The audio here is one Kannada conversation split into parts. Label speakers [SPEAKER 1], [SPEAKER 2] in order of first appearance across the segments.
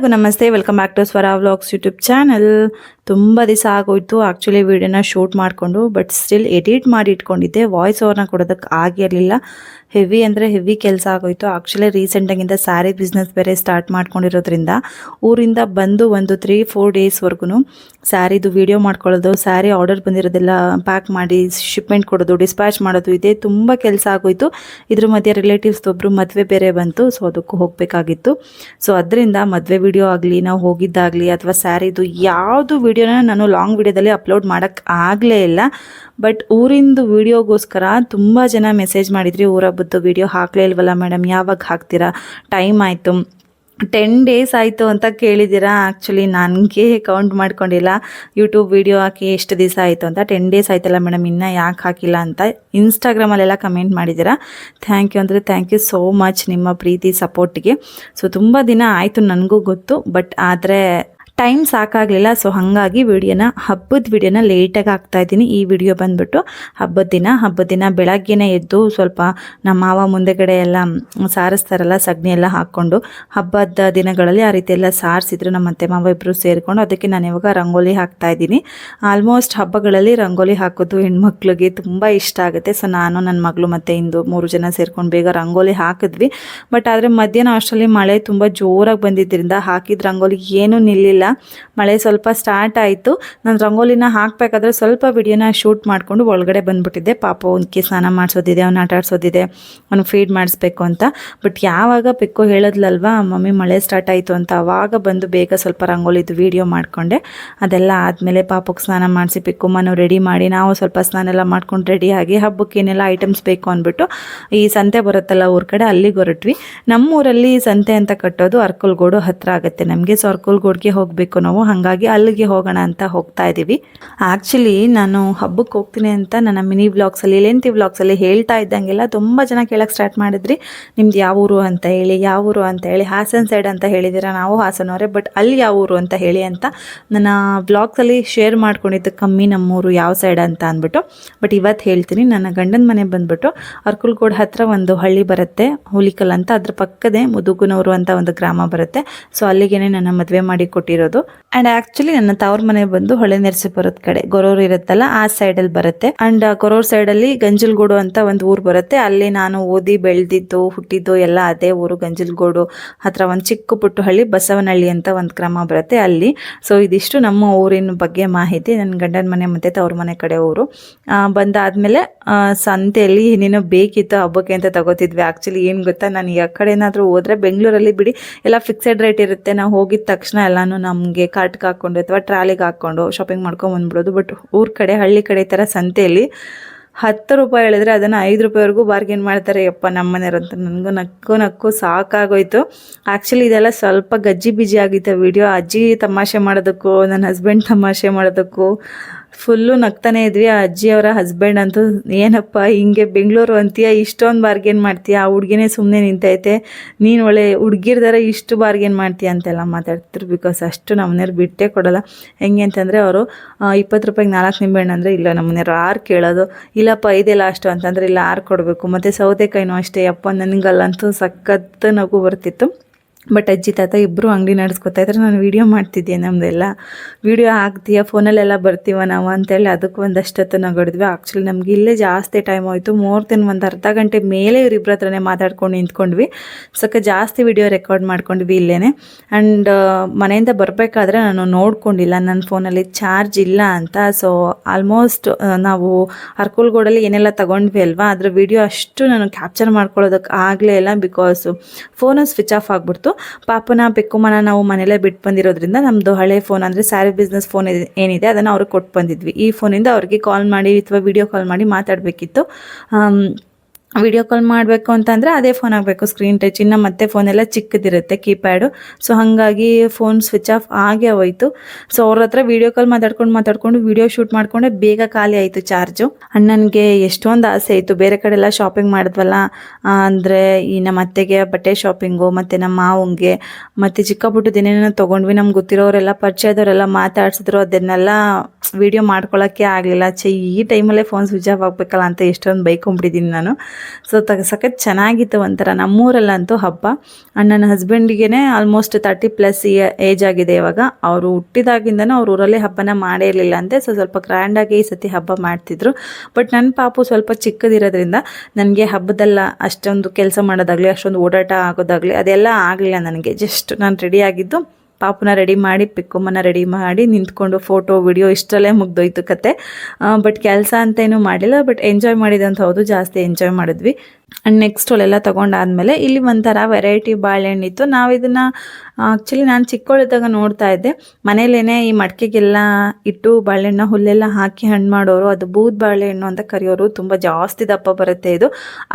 [SPEAKER 1] ಎಲ್ಲರಿಗೂ ನಮಸ್ತೆ. Welcome back to Swara vlogs YouTube channel ತುಂಬ ದಿವಸ ಆಗೋಯ್ತು. ಆ್ಯಕ್ಚುಲಿ ವಿಡಿಯೋನ ಶೂಟ್ ಮಾಡಿಕೊಂಡು ಬಟ್ ಸ್ಟಿಲ್ ಎಡಿಟ್ ಮಾಡಿ ಇಟ್ಕೊಂಡಿದ್ದೆ. ವಾಯ್ಸ್ ಓವರ್ನ ಕೊಡೋದಕ್ಕೆ ಆಗಿರಲಿಲ್ಲ. ಹೆವಿ ಅಂದರೆ ಹೆವಿ ಕೆಲಸ ಆಗೋಯ್ತು. ಆ್ಯಕ್ಚುಲಿ ರೀಸೆಂಟಾಗಿಂದ ಸ್ಯಾರಿ ಬಿಸ್ನೆಸ್ ಬೇರೆ ಸ್ಟಾರ್ಟ್ ಮಾಡ್ಕೊಂಡಿರೋದ್ರಿಂದ, ಊರಿಂದ ಬಂದು ಒಂದು ತ್ರೀ ಫೋರ್ ಡೇಸ್ವರೆಗೂ ಸ್ಯಾರಿದು ವಿಡಿಯೋ ಮಾಡ್ಕೊಳ್ಳೋದು ಸ್ಯಾರಿ ಆರ್ಡರ್ ಬಂದಿರೋದೆಲ್ಲ ಪ್ಯಾಕ್ ಮಾಡಿ ಶಿಪ್ಮೆಂಟ್ ಕೊಡೋದು ಡಿಸ್ಪ್ಯಾಚ್ ಮಾಡೋದು ಇದೆ. ತುಂಬ ಕೆಲಸ ಆಗೋಯ್ತು. ಇದ್ರ ಮಧ್ಯೆ ರಿಲೇಟಿವ್ಸ್ ಒಬ್ಬರು ಮದುವೆ ಬೇರೆ ಬಂತು. ಸೊ ಅದಕ್ಕೂ ಹೋಗಬೇಕಾಗಿತ್ತು. ಸೊ ಅದರಿಂದ ಮದುವೆ ವಿಡಿಯೋ ಆಗಲಿ, ನಾವು ಹೋಗಿದ್ದಾಗಲಿ ಅಥವಾ ಸ್ಯಾರಿದು ಯಾವುದು ವಿಡಿಯೋನ ನಾನು ಲಾಂಗ್ ವಿಡಿಯೋದಲ್ಲಿ ಅಪ್ಲೋಡ್ ಮಾಡೋಕ್ಕೆ ಆಗಲೇ ಇಲ್ಲ. ಬಟ್ ಊರಿಂದು ವಿಡಿಯೋಗೋಸ್ಕರ ತುಂಬ ಜನ ಮೆಸೇಜ್ ಮಾಡಿದ್ರಿ ಊರ ಬದ್ದು ವಿಡಿಯೋ ಹಾಕಲೇ ಇಲ್ವಲ್ಲ ಮೇಡಮ್ ಯಾವಾಗ ಹಾಕ್ತೀರಾ? ಟೈಮ್ ಆಯಿತು. ಟೆನ್ ಡೇಸ್ ಆಯಿತು ಅಂತ ಕೇಳಿದ್ದೀರಾ? ಆ್ಯಕ್ಚುಲಿ ನನಗೆ ಕೌಂಟ್ ಮಾಡ್ಕೊಂಡಿಲ್ಲ. ಯೂಟ್ಯೂಬ್ ವಿಡಿಯೋ ಹಾಕಿ ಎಷ್ಟು ದಿವಸ ಆಯಿತು ಅಂತ. ಟೆನ್ ಡೇಸ್ ಆಯ್ತಲ್ಲ ಮೇಡಮ್ ಇನ್ನೂ ಯಾಕೆ ಹಾಕಿಲ್ಲ ಅಂತ ಇನ್ಸ್ಟಾಗ್ರಾಮಲ್ಲೆಲ್ಲ ಕಮೆಂಟ್ ಮಾಡಿದ್ದೀರಾ? ಥ್ಯಾಂಕ್ ಯು ಅಂದರೆ ಥ್ಯಾಂಕ್ ಯು ಸೋ ಮಚ್ ನಿಮ್ಮ ಪ್ರೀತಿ ಸಪೋರ್ಟಿಗೆ ಸೊ ತುಂಬ ದಿನ ಆಯಿತು ನನಗೂ ಗೊತ್ತು ಬಟ್ ಆದರೆ ಟೈಮ್ ಸಾಕಾಗಲಿಲ್ಲ, ಸೊ ಹಾಗಾಗಿ ವಿಡಿಯೋನ ಹಬ್ಬದ ವಿಡಿಯೋನ ಲೇಟಾಗಿ ಹಾಕ್ತಾ ಇದ್ದೀನಿ. ಈ ವಿಡಿಯೋ ಬಂದುಬಿಟ್ಟು ಹಬ್ಬದ ದಿನ ಹಬ್ಬದ ದಿನ ಬೆಳಗ್ಗೆನೇ ಎದ್ದು ಸ್ವಲ್ಪ ನಮ್ಮ ಮಾವ ಮುಂದೆಗಡೆ ಎಲ್ಲ ಸಾರಿಸ್ತಾರಲ್ಲ, ಸಗಣಿ ಎಲ್ಲ ಹಾಕ್ಕೊಂಡು ಹಬ್ಬದ ದಿನಗಳಲ್ಲಿ ಆ ರೀತಿ ಎಲ್ಲ ಸಾರಿಸಿದ್ರು ನಮ್ಮ ಅತ್ತೆ ಮಾವ ಇಬ್ಬರು ಸೇರಿಕೊಂಡು. ಅದಕ್ಕೆ ನಾನು ಇವಾಗ ರಂಗೋಲಿ ಹಾಕ್ತಾ ಇದ್ದೀನಿ. ಆಲ್ಮೋಸ್ಟ್ ಹಬ್ಬಗಳಲ್ಲಿ ರಂಗೋಲಿ ಹಾಕೋದು ಹೆಣ್ಮಕ್ಳಿಗೆ ತುಂಬ ಇಷ್ಟ ಆಗುತ್ತೆ. ಸೊ ನಾನು, ನನ್ನ ಮಗಳು ಮತ್ತು ಇಂದು ಮೂರು ಜನ ಸೇರ್ಕೊಂಡು ಬೇಗ ರಂಗೋಲಿ ಹಾಕಿದ್ವಿ. ಬಟ್ ಆದರೆ ಮಧ್ಯಾಹ್ನ ಅಷ್ಟರಲ್ಲಿ ಮಳೆ ತುಂಬ ಜೋರಾಗಿ ಬಂದಿದ್ದರಿಂದ ಹಾಕಿದ ರಂಗೋಲಿ ಏನೂ ನಿಲ್ಲಿಲ್ಲ. ಮಳೆ ಸ್ವಲ್ಪ ಸ್ಟಾರ್ಟ್ ಆಯಿತು. ನಾನು ರಂಗೋಲಿನ ಹಾಕಬೇಕಾದ್ರೆ ಸ್ವಲ್ಪ ವಿಡಿಯೋನ ಶೂಟ್ ಮಾಡಿಕೊಂಡು ಒಳಗಡೆ ಬಂದುಬಿಟ್ಟಿದ್ದೆ. ಪಾಪ ಅವನಿಗೆ ಸ್ನಾನ ಮಾಡಿಸೋದಿದೆ, ಅವ್ನು ಆಟ ಆಡಿಸೋದಿದೆ, ಅವ್ನು ಫೀಡ್ ಮಾಡಿಸ್ಬೇಕು ಅಂತ. ಬಟ್ ಯಾವಾಗ ಪಿಕ್ಕು ಹೇಳೋದ್ಲಲ್ವ, ಮಮ್ಮಿ, ಮಳೆ ಸ್ಟಾರ್ಟ್ ಆಯಿತು ಅಂತ. ಆವಾಗ ಬಂದು ಬೇಗ ಸ್ವಲ್ಪ ರಂಗೋಲಿದು ವೀಡಿಯೋ ಮಾಡಿಕೊಂಡೆ. ಅದೆಲ್ಲ ಆದಮೇಲೆ ಪಾಪಕ್ಕೆ ಸ್ನಾನ ಮಾಡಿಸಿ ಪಿಕ್ಕುಮ್ಮನು ರೆಡಿ ಮಾಡಿ, ನಾವು ಸ್ವಲ್ಪ ಸ್ನಾನ ಎಲ್ಲ ಮಾಡ್ಕೊಂಡು ರೆಡಿಯಾಗಿ ಹಬ್ಬಕ್ಕೆ ಏನೆಲ್ಲ ಐಟಮ್ಸ್ ಬೇಕು ಅಂದ್ಬಿಟ್ಟು ಈ ಸಂತೆ ಬರುತ್ತಲ್ಲ ಊರ ಕಡೆ, ಅಲ್ಲಿಗೆ ಹೊರಟ್ವಿ. ನಮ್ಮೂರಲ್ಲಿ ಸಂತೆ ಅಂತ ಕಟ್ಟೋದು ಅರ್ಕಲ್ಗೋಡು ಹತ್ರ ಆಗುತ್ತೆ. ನಮಗೆ ಸೊ ಅರ್ಕಲ್ಗೋಡ್ಗೆ ಹೋಗಬೇಕು. ನಾವು, ಹಾಗಾಗಿ ಅಲ್ಲಿಗೆ ಹೋಗೋಣ ಅಂತ ಹೋಗ್ತಾ ಇದ್ದೀವಿ. ಆ್ಯಕ್ಚುಲಿ ನಾನು ಹಬ್ಬಕ್ಕೆ ಹೋಗ್ತೀನಿ ಅಂತ ನನ್ನ ಮಿನಿ ವ್ಲಾಗ್ಸಲ್ಲಿ ಲೆಂತಿ ವ್ಲಾಗ್ಸಲ್ಲಿ ಹೇಳ್ತಾ ಇದ್ದಂಗೆಲ್ಲ ತುಂಬ ಜನ ಕೇಳಕ್ಕೆ ಸ್ಟಾರ್ಟ್ ಮಾಡಿದ್ರಿ. ನಿಮ್ದು ಯಾವ ಊರು ಅಂತ ಹೇಳಿ, ಯಾವ ಊರು ಅಂತ ಹೇಳಿ, ಹಾಸನ್ ಸೈಡ್ ಅಂತ ಹೇಳಿದಿರ ನಾವು, ಹಾಸನವರೇ ಬಟ್ ಅಲ್ಲಿ ಯಾವ ಊರು ಅಂತ ಹೇಳಿ ಅಂತ ನನ್ನ ಬ್ಲಾಗ್ಸಲ್ಲಿ ಶೇರ್ ಮಾಡ್ಕೊಂಡಿದ್ದು ಕಮ್ಮಿ ನಮ್ಮೂರು ಯಾವ ಸೈಡ್ ಅಂತ ಅಂದ್ಬಿಟ್ಟು. ಬಟ್ ಇವತ್ತು ಹೇಳ್ತೀನಿ, ನನ್ನ ಗಂಡನ ಮನೆ ಬಂದ್ಬಿಟ್ಟು ಅರ್ಕುಲ್ಗೋಡ್ ಹತ್ರ ಒಂದು ಹಳ್ಳಿ ಬರುತ್ತೆ, ಹುಲಿಕಲ್ ಅಂತ. ಅದ್ರ ಪಕ್ಕದೇ ಮುದುಗುನವರು ಅಂತ ಒಂದು ಗ್ರಾಮ ಬರುತ್ತೆ. ಸೊ ಅಲ್ಲಿಗೇನೆ ನನ್ನ ಮದುವೆ ಮಾಡಿ ಕೊಟ್ಟಿರೋದು. ಆ್ಯಂಡ್ ಆಕ್ಚುಲಿ ನನ್ನ ತವ್ರ ಮನೆ ಬಂದು ಹೊಳೆ ನರಸೀಪುರದ ಕಡೆ. ಗೊರೂರು ಇರುತ್ತಲ್ಲ, ಆ ಸೈಡ್ ಅಲ್ಲಿ ಬರುತ್ತೆ. ಅಂಡ್ ಗೊರೋರ್ ಸೈಡ್ ಅಲ್ಲಿ ಗಂಜಲ್ಗೂಡು ಅಂತ ಒಂದು ಊರು ಬರುತ್ತೆ. ಅಲ್ಲಿ ನಾನು ಓದಿ ಬೆಳೆದಿದ್ದು, ಹುಟ್ಟಿದ್ದು ಎಲ್ಲ ಅದೇ ಊರು, ಗಂಜಲ್ಗೂಡು ಹತ್ರ ಒಂದು ಚಿಕ್ಕ ಪುಟ್ಟು ಹಳ್ಳಿ ಬಸವನಹಳ್ಳಿ ಅಂತ ಒಂದು ಕ್ರಮ ಬರುತ್ತೆ ಅಲ್ಲಿ. ಸೊ ಇದಿಷ್ಟು ನಮ್ಮ ಊರಿನ ಬಗ್ಗೆ ಮಾಹಿತಿ. ನನ್ನ ಗಂಡನ ಮನೆ ಮತ್ತೆ ತವ್ರ ಮನೆ ಕಡೆ ಊರು. ಬಂದಾದ್ಮೇಲೆ ಸಂತೆಯಲ್ಲಿ ಏನೇನೋ ಬೇಕಿತ್ತು ಹಬ್ಬಕ್ಕೆ ಅಂತ ತಗೋತಿದ್ವಿ. ಆಕ್ಚುಲಿ ಏನು ಗೊತ್ತಾ, ನಾನು ಯಾವ ಕಡೆ ಏನಾದರೂ ಹೋದ್ರೆ ಬೆಂಗಳೂರಲ್ಲಿ ಬಿಡಿ, ಎಲ್ಲ ಫಿಕ್ಸೆಡ್ ರೇಟ್ ಇರುತ್ತೆ. ನಾವು ಹೋಗಿದ ತಕ್ಷಣ ಎಲ್ಲನೂ ನಮಗೆ ಕಾರ್ಟ್ಗೆ ಹಾಕ್ಕೊಂಡು ಅಥವಾ ಟ್ರಾಲಿಗೆ ಹಾಕ್ಕೊಂಡು ಶಾಪಿಂಗ್ ಮಾಡ್ಕೊಂಡು ಬಂದ್ಬಿಡೋದು. ಬಟ್ ಊರ ಕಡೆ, ಹಳ್ಳಿ ಕಡೆ ಈ ಥರ ಸಂತೆಯಲ್ಲಿ ಹತ್ತು ರೂಪಾಯಿ ಹೇಳಿದ್ರೆ ಅದನ್ನು ಐದು ರೂಪಾಯಿವರೆಗೂ ಬಾರ್ಗೇನ್ ಮಾಡ್ತಾರೆ. ಯಪ್ಪ ನಮ್ಮ ಮನೆಯವ್ರಂತ ನನಗೂ ನಕ್ಕು ನಕ್ಕು ಸಾಕಾಗೋಯ್ತು. ಆ್ಯಕ್ಚುಲಿ ಇದೆಲ್ಲ ಸ್ವಲ್ಪ ಗಜ್ಜಿ ಬಿಜಿ ಆಗಿತ್ತು ವಿಡಿಯೋ ಅಜ್ಜಿ ತಮಾಷೆ ಮಾಡೋದಕ್ಕೂ, ನನ್ನ ಹಸ್ಬೆಂಡ್ ತಮಾಷೆ ಮಾಡೋದಕ್ಕೂ ಫುಲ್ಲು ನಗ್ತಾನೆ ಇದ್ವಿ. ಆ ಅಜ್ಜಿಯವರ ಹಸ್ಬೆಂಡ್ ಅಂತೂ ಏನಪ್ಪ, ಹಿಂಗೆ ಬೆಂಗಳೂರು ಅಂತೀಯ, ಇಷ್ಟೊಂದು ಬಾರ್ಗೇನ್ ಮಾಡ್ತೀಯ, ಆ ಹುಡುಗಿನೇ ಸುಮ್ಮನೆ ನಿಂತೈತೆ. ನೀನು ಒಳ್ಳೆ ಹುಡುಗಿರ್ದಾರ ಇಷ್ಟು ಬಾರ್ಗೇನ್ ಮಾಡ್ತೀಯ ಅಂತೆಲ್ಲ ಮಾತಾಡ್ತಿದ್ರು ಬಿಕಾಸ್ ಅಷ್ಟು ನಮ್ಮನೆಯವ್ರು ಬಿಟ್ಟೇ ಕೊಡಲ್ಲ. ಹೆಂಗೆ ಅಂತಂದರೆ ಅವರು ಇಪ್ಪತ್ತು ರೂಪಾಯಿಗೆ ನಾಲ್ಕು ನಿಂಬೆಹಣ್ಣು ಅಂದರೆ ಇಲ್ಲ ನಮ್ಮನೆಯವ್ರು ಆರು ಕೇಳೋದು? ಇಲ್ಲಪ್ಪ ಇದೆಲ್ಲ ಅಷ್ಟು ಅಂತಂದರೆ ಇಲ್ಲ ಆರು ಕೊಡಬೇಕು? ಮತ್ತು ಸೌತೆಕಾಯಿನೂ ಅಷ್ಟೇ ಅಪ್ಪ ನನಗಲ್ಲಂತೂ ಸಖತ್ತು ನಗು ಬರ್ತಿತ್ತು. ಬಟ್ ಅಜ್ಜಿ, ತಾತ ಇಬ್ಬರು ಅಂಗಡಿ ನಡೆಸ್ಕೊತಾ ಇದ್ರೆ ನಾನು ವೀಡಿಯೋ ಮಾಡ್ತಿದ್ದೆ ನಮ್ಮದೆಲ್ಲ ವೀಡಿಯೋ ಹಾಕ್ತೀಯ? ಫೋನಲ್ಲೆಲ್ಲ ಬರ್ತೀವ ನಾವು ಅಂತೇಳಿ ಅದಕ್ಕೂ ಒಂದಷ್ಟೊತ್ತು ನಗಡಿದ್ವಿ. ಆ್ಯಕ್ಚುಲಿ ನಮ್ಗೆ ಇಲ್ಲೇ ಜಾಸ್ತಿ ಟೈಮ್ ಹೋಯಿತು ಮೋರ್ ದೆನ್ ಒಂದು ಅರ್ಧ ಗಂಟೆ ಮೇಲೆ ಇವರಿಬ್ಬರ ಹತ್ರನೇ ಮಾತಾಡ್ಕೊಂಡು ನಿಂತ್ಕೊಂಡ್ವಿ. ಸ್ವಲ್ಪ ಜಾಸ್ತಿ ವಿಡಿಯೋ ರೆಕಾರ್ಡ್ ಮಾಡ್ಕೊಂಡ್ವಿ ಇಲ್ಲೇ ಆ್ಯಂಡ್ ಮನೆಯಿಂದ ಬರಬೇಕಾದ್ರೆ ನಾನು ನೋಡ್ಕೊಂಡಿಲ್ಲ. ನನ್ನ ಫೋನಲ್ಲಿ ಚಾರ್ಜ್ ಇಲ್ಲ ಅಂತ. ಸೊ ಆಲ್ಮೋಸ್ಟ್ ನಾವು ಅರ್ಕುಲ್ಗೋಡಲ್ಲಿ ಏನೆಲ್ಲ ತಗೊಂಡ್ವಿ ಅಲ್ವಾ? ಅದ್ರ ವಿಡಿಯೋ ಅಷ್ಟು ನಾನು ಕ್ಯಾಪ್ಚರ್ ಮಾಡ್ಕೊಳ್ಳೋದಕ್ಕೆ ಆಗಲೇ ಇಲ್ಲ ಬಿಕಾಸು ಫೋನು ಸ್ವಿಚ್ ಆಫ್ ಆಗಿಬಿಡ್ತು. ಪಾಪನ ಬೆಕ್ಕುಮನ ನಾವು ಮನೆಯಲ್ಲೇ ಬಿಟ್ಟು ಬಂದಿರೋದ್ರಿಂದ ನಮ್ಮದು ಹಳೆ ಫೋನ್ ಅಂದರೆ ಸ್ಯಾರಿ ಬಿಸ್ನೆಸ್ ಫೋನ್ ಏನಿದೆ ಅದನ್ನು ಅವ್ರಿಗೆ ಕೊಟ್ಟು ಬಂದಿದ್ವಿ. ಈ ಫೋನಿಂದ ಅವ್ರಿಗೆ ಕಾಲ್ ಮಾಡಿ ಅಥವಾ ವಿಡಿಯೋ ಕಾಲ್ ಮಾಡಿ ಮಾತಾಡಬೇಕಿತ್ತು. ವಿಡಿಯೋ ಕಾಲ್ ಮಾಡಬೇಕು ಅಂತಂದರೆ ಅದೇ ಫೋನ್ ಆಗಬೇಕು ಸ್ಕ್ರೀನ್ ಟಚ್ ಇನ್ನು ಮತ್ತೆ ಫೋನೆಲ್ಲ ಚಿಕ್ಕದಿರುತ್ತೆ ಕೀಪ್ಯಾಡು ಸೊ ಹಾಗಾಗಿ ಫೋನ್ ಸ್ವಿಚ್ ಆಫ್ ಆಗೇ ಹೋಯ್ತು. ಸೊ ಅವ್ರ ಹತ್ರ ವಿಡಿಯೋ ಕಾಲ್ ಮಾತಾಡ್ಕೊಂಡು ಮಾತಾಡ್ಕೊಂಡು ವಿಡಿಯೋ ಶೂಟ್ ಮಾಡಿಕೊಂಡೆ ಬೇಗ ಖಾಲಿ ಆಯಿತು ಚಾರ್ಜು ಅಣ್ಣನಿಗೆ ಎಷ್ಟೊಂದು ಆಸೆ ಇತ್ತು. ಬೇರೆ ಕಡೆ ಎಲ್ಲ ಶಾಪಿಂಗ್ ಮಾಡಿದ್ವಲ್ಲ ಅಂದರೆ ಈ ನಮ್ಮ ಅತ್ತೆಗೆ ಬಟ್ಟೆ ಶಾಪಿಂಗು ಮತ್ತು ನಮ್ಮ ಮಾವಂಗೆ, ಮತ್ತು ಚಿಕ್ಕ ಪುಟ್ಟದ ಏನೇನೋ ತೊಗೊಂಡ್ವಿ. ನಮ್ಗೆ ಗೊತ್ತಿರೋರೆಲ್ಲ, ಪರಿಚಯದವರೆಲ್ಲ ಮಾತಾಡ್ಸಿದ್ರು. ಅದನ್ನೆಲ್ಲ ವೀಡಿಯೋ ಮಾಡ್ಕೊಳ್ಳೋಕ್ಕೆ ಆಗಲಿಲ್ಲ ಚೈ ಈ ಟೈಮಲ್ಲೇ ಫೋನ್ ಸ್ವಿಚ್ ಆಫ್ ಆಗಬೇಕಲ್ಲ ಅಂತ ಎಷ್ಟೊಂದು ಬೈಕೊಂಬಿಟ್ಟಿದ್ದೀನಿ ನಾನು. ಸೊ ತಗ ಸಖತ್ ಚೆನ್ನಾಗಿತ್ತು ಒಂಥರ ನಮ್ಮೂರಲ್ಲಂತೂ ಹಬ್ಬ. ಆ್ಯಂಡ್ ನನ್ನ ಹಸ್ಬೆಂಡಿಗೆ ಆಲ್ಮೋಸ್ಟ್ ತರ್ಟಿ ಪ್ಲಸ್ ಏಜ್ ಆಗಿದೆ ಇವಾಗ. ಅವರು ಹುಟ್ಟಿದಾಗಿಂದನೂ ಅವ್ರ ಊರಲ್ಲಿ ಹಬ್ಬನ ಮಾಡೇ ಇರಲಿಲ್ಲ ಅಂತೆ. ಸೊ ಸ್ವಲ್ಪ ಗ್ರ್ಯಾಂಡಾಗಿ ಈ ಸತಿ ಹಬ್ಬ ಮಾಡ್ತಿದ್ರು. ಬಟ್ ನನ್ನ ಪಾಪು ಸ್ವಲ್ಪ ಚಿಕ್ಕದಿರೋದ್ರಿಂದ ನನಗೆ ಹಬ್ಬದಲ್ಲ ಅಷ್ಟೊಂದು ಕೆಲಸ ಮಾಡೋದಾಗಲಿ, ಅಷ್ಟೊಂದು ಓಡಾಟ ಆಗೋದಾಗಲಿ ಅದೆಲ್ಲ ಆಗಲಿಲ್ಲ ನನಗೆ. ಜಸ್ಟ್ ನಾನು ರೆಡಿ ಆಗಿದ್ದು ಪಾಪುನ ರೆಡಿ ಮಾಡಿ, ಪಿಕ್ಕಮ್ಮನ ರೆಡಿ ಮಾಡಿ ನಿಂತ್ಕೊಂಡು ಫೋಟೋ ವಿಡಿಯೋ ಇಷ್ಟರಲ್ಲೇ ಮುಗ್ದೋಯ್ತು ಕತೆ. ಬಟ್ ಕೆಲಸ ಅಂತೇನು ಮಾಡಿಲ್ಲ ಬಟ್ ಎಂಜಾಯ್ ಮಾಡಿದಂತ ಹೌದು, ಜಾಸ್ತಿ ಎಂಜಾಯ್ ಮಾಡಿದ್ವಿ. ಆ್ಯಂಡ್ ನೆಕ್ಸ್ಟ್ ಅಲ್ಲೆಲ್ಲ ತೊಗೊಂಡಾದ್ಮೇಲೆ ಇಲ್ಲಿ ಒಂಥರ ವೆರೈಟಿ ಬಾಳೆಹಣ್ಣಿತ್ತು ನಾವು ಇದನ್ನು ಆ್ಯಕ್ಚುಲಿ ನಾನು ಚಿಕ್ಕವಳಿದ್ದಾಗ ನೋಡ್ತಾ ಇದ್ದೆ. ಮನೇಲೇ ಈ ಮಡಕೆಗೆಲ್ಲ ಇಟ್ಟು ಬಾಳೆಹಣ್ಣು ಹುಲ್ಲೆಲ್ಲ ಹಾಕಿ ಹಣ್ಣು ಮಾಡೋರು, ಅದು ಬೂದ್ ಬಾಳೆಹಣ್ಣು ಅಂತ ಕರೆಯೋರು ತುಂಬ ಜಾಸ್ತಿ ದಪ್ಪ ಬರುತ್ತೆ ಇದು.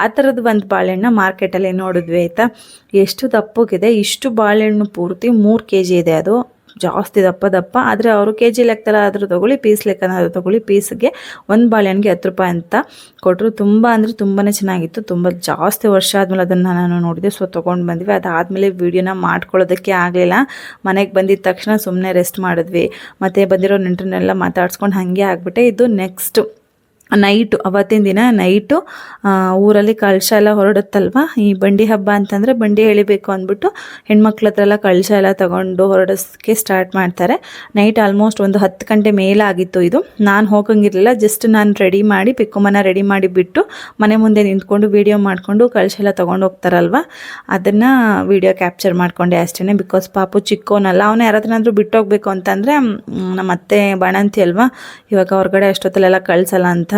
[SPEAKER 1] ಆ ಥರದ್ದು ಒಂದು ಬಾಳೆಹಣ್ಣು ಮಾರ್ಕೆಟಲ್ಲಿ ನೋಡಿದ್ವಿ ಆಯಿತಾ. ಎಷ್ಟು ದಪ್ಪಗಿದೆ, ಇಷ್ಟು ಬಾಳೆಹಣ್ಣು ಪೂರ್ತಿ ಮೂರು ಕೆ ಜಿ ಇದೆ ಅದು. ಜಾಸ್ತಿ ದಪ್ಪ ದಪ್ಪ. ಆದರೆ ಅವರು ಕೆ ಜಿ ಲೆಕ್ಕದಲ್ಲಿ ಆದರೂ ತೊಗೊಳ್ಳಿ, ಪೀಸ್ ಲೆಕ್ಕನಾದರೂ ತೊಗೊಳ್ಳಿ, ಪೀಸ್ಗೆ ಒಂದು ಬಾಳೆಹಣ್ಣಿಗೆ ಹತ್ತು ರೂಪಾಯಿ ಅಂತ ಕೊಟ್ಟರು ತುಂಬ ಅಂದರೆ ತುಂಬಾ ಚೆನ್ನಾಗಿತ್ತು. ತುಂಬ ಜಾಸ್ತಿ ವರ್ಷ ಆದಮೇಲೆ ಅದನ್ನು ನಾನು ನೋಡಿದೆ. ಸೊ, ತೊಗೊಂಡು ಬಂದ್ವಿ. ಅದಾದಮೇಲೆ ವೀಡಿಯೋನ ಮಾಡ್ಕೊಳ್ಳೋದಕ್ಕೆ ಆಗಲಿಲ್ಲ. ಮನೆಗೆ ಬಂದಿದ್ದ ತಕ್ಷಣ ಸುಮ್ಮನೆ ರೆಸ್ಟ್ ಮಾಡಿದ್ವಿ. ಮತ್ತು ಬಂದಿರೋ ನೆಂಟರನ್ನೆಲ್ಲ ಮಾತಾಡ್ಸ್ಕೊಂಡು ಹಾಗೆ ಆಗಿಬಿಟ್ಟೆ. ಇದು ನೆಕ್ಸ್ಟ್ ನೈಟು, ಅವತ್ತಿನ ದಿನ ನೈಟು ಊರಲ್ಲಿ ಕಳಶ ಎಲ್ಲ ಹೊರಡುತ್ತಲ್ವ? ಈ ಬಂಡಿ ಹಬ್ಬ ಅಂತಂದರೆ ಬಂಡಿ ಎಳಿಬೇಕು ಅಂದ್ಬಿಟ್ಟು ಹೆಣ್ಮಕ್ಳ ಹತ್ರ ಎಲ್ಲ ಕಳಶ ಎಲ್ಲ ತಗೊಂಡು ಹೊರಡಿಸೋಕ್ಕೆ ಸ್ಟಾರ್ಟ್ ಮಾಡ್ತಾರೆ. ನೈಟ್ ಆಲ್ಮೋಸ್ಟ್ ಒಂದು ಹತ್ತು ಗಂಟೆ ಮೇಲೆ ಆಗಿತ್ತು ಇದು. ನಾನು ಹೋಗಂಗಿರಲಿಲ್ಲ ಜಸ್ಟ್ ನಾನು ರೆಡಿ ಮಾಡಿ ಪಿಕ್ಕಮ್ಮನ ರೆಡಿ ಮಾಡಿ ಬಿಟ್ಟು ಮನೆ ಮುಂದೆ ನಿಂತ್ಕೊಂಡು ವೀಡಿಯೋ ಮಾಡಿಕೊಂಡು ಕಳಶ ಎಲ್ಲ ತೊಗೊಂಡು ಹೋಗ್ತಾರಲ್ವ? ಅದನ್ನು ವೀಡಿಯೋ ಕ್ಯಾಪ್ಚರ್ ಮಾಡಿಕೊಂಡೆ ಅಷ್ಟೇ ಬಿಕಾಸ್ ಪಾಪು ಚಿಕ್ಕೋನಲ್ಲ, ಅವನು ಯಾರಾದ್ರೂ ಬಿಟ್ಟೋಗ್ಬೇಕು ಅಂತಂದರೆ ನಮ್ಮ ಅತ್ತೆ ಬಾಣಂತಿ ಅಲ್ವಾ? ಇವಾಗ ಹೊರಗಡೆ ಅಷ್ಟೊತ್ತಲ್ಲೆಲ್ಲ ಕಳಿಸಲ್ಲ ಅಂತ.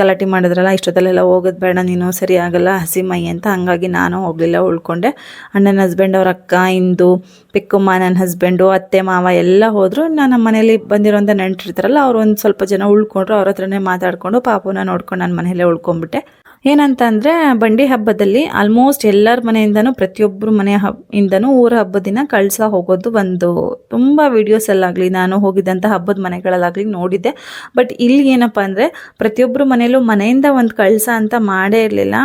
[SPEAKER 1] ಗಲಾಟೆ ಮಾಡಿದ್ರಲ್ಲ, ಇಷ್ಟೊತ್ತಲ್ಲೆಲ್ಲ ಹೋಗೋದು ಬೇಡ, ನೀನು ಸರಿ ಆಗಲ್ಲ ಹಸಿ ಮೈ ಅಂತ ಹಂಗಾಗಿ ನಾನು ಹೋಗಲಿಲ್ಲ, ಉಳ್ಕೊಂಡೆ. ಅಣ್ಣನ ಹಸ್ಬೆಂಡ್ ಅವ್ರ ಅಕ್ಕ, ಇಂದು, ಪಿಕ್ಕಮ್ಮ ನನ್ನ ಹಸ್ಬೆಂಡು ಅತ್ತೆ, ಮಾವ ಎಲ್ಲ ಹೋದರು. ನಾನು ನಮ್ಮ ಮನೇಲಿ ಬಂದಿರೋಂಥ ನೆಂಟ್ರಿರ್ತಾರಲ್ಲ, ಅವ್ರು ಒಂದು ಸ್ವಲ್ಪ ಜನ ಉಳ್ಕೊಂಡ್ರು, ಅವ್ರ ಹತ್ರನೇ ಮಾತಾಡಿಕೊಂಡು ಪಾಪುನ ನೋಡ್ಕೊಂಡು ನನ್ನ ಮನೇಲೇ ಉಳ್ಕೊಂಡ್ಬಿಟ್ಟೆ. ಏನಂತ ಅಂದರೆ ಬಂಡಿ ಹಬ್ಬದಲ್ಲಿ ಆಲ್ಮೋಸ್ಟ್ ಎಲ್ಲರ ಮನೆಯಿಂದನೂ ಪ್ರತಿಯೊಬ್ಬರು ಮನೆ ಹಬ್, ಇಂದನೂ ಊರ ಹಬ್ಬದ ದಿನ ಕಳ್ಸ ಹೋಗೋದು ಒಂದು ತುಂಬ ವೀಡಿಯೋಸಲ್ಲಾಗಲಿ ನಾನು ಹೋಗಿದ್ದಂಥ ಹಬ್ಬದ ಮನೆಗಳಲ್ಲಾಗಲಿ ನೋಡಿದ್ದೆ. ಬಟ್ ಇಲ್ಲಿ ಏನಪ್ಪ ಅಂದರೆ ಪ್ರತಿಯೊಬ್ಬರು ಮನೆಯಲ್ಲೂ ಮನೆಯಿಂದ ಒಂದು ಕಳಸ ಅಂತ ಮಾಡೇ ಇರಲಿಲ್ಲ.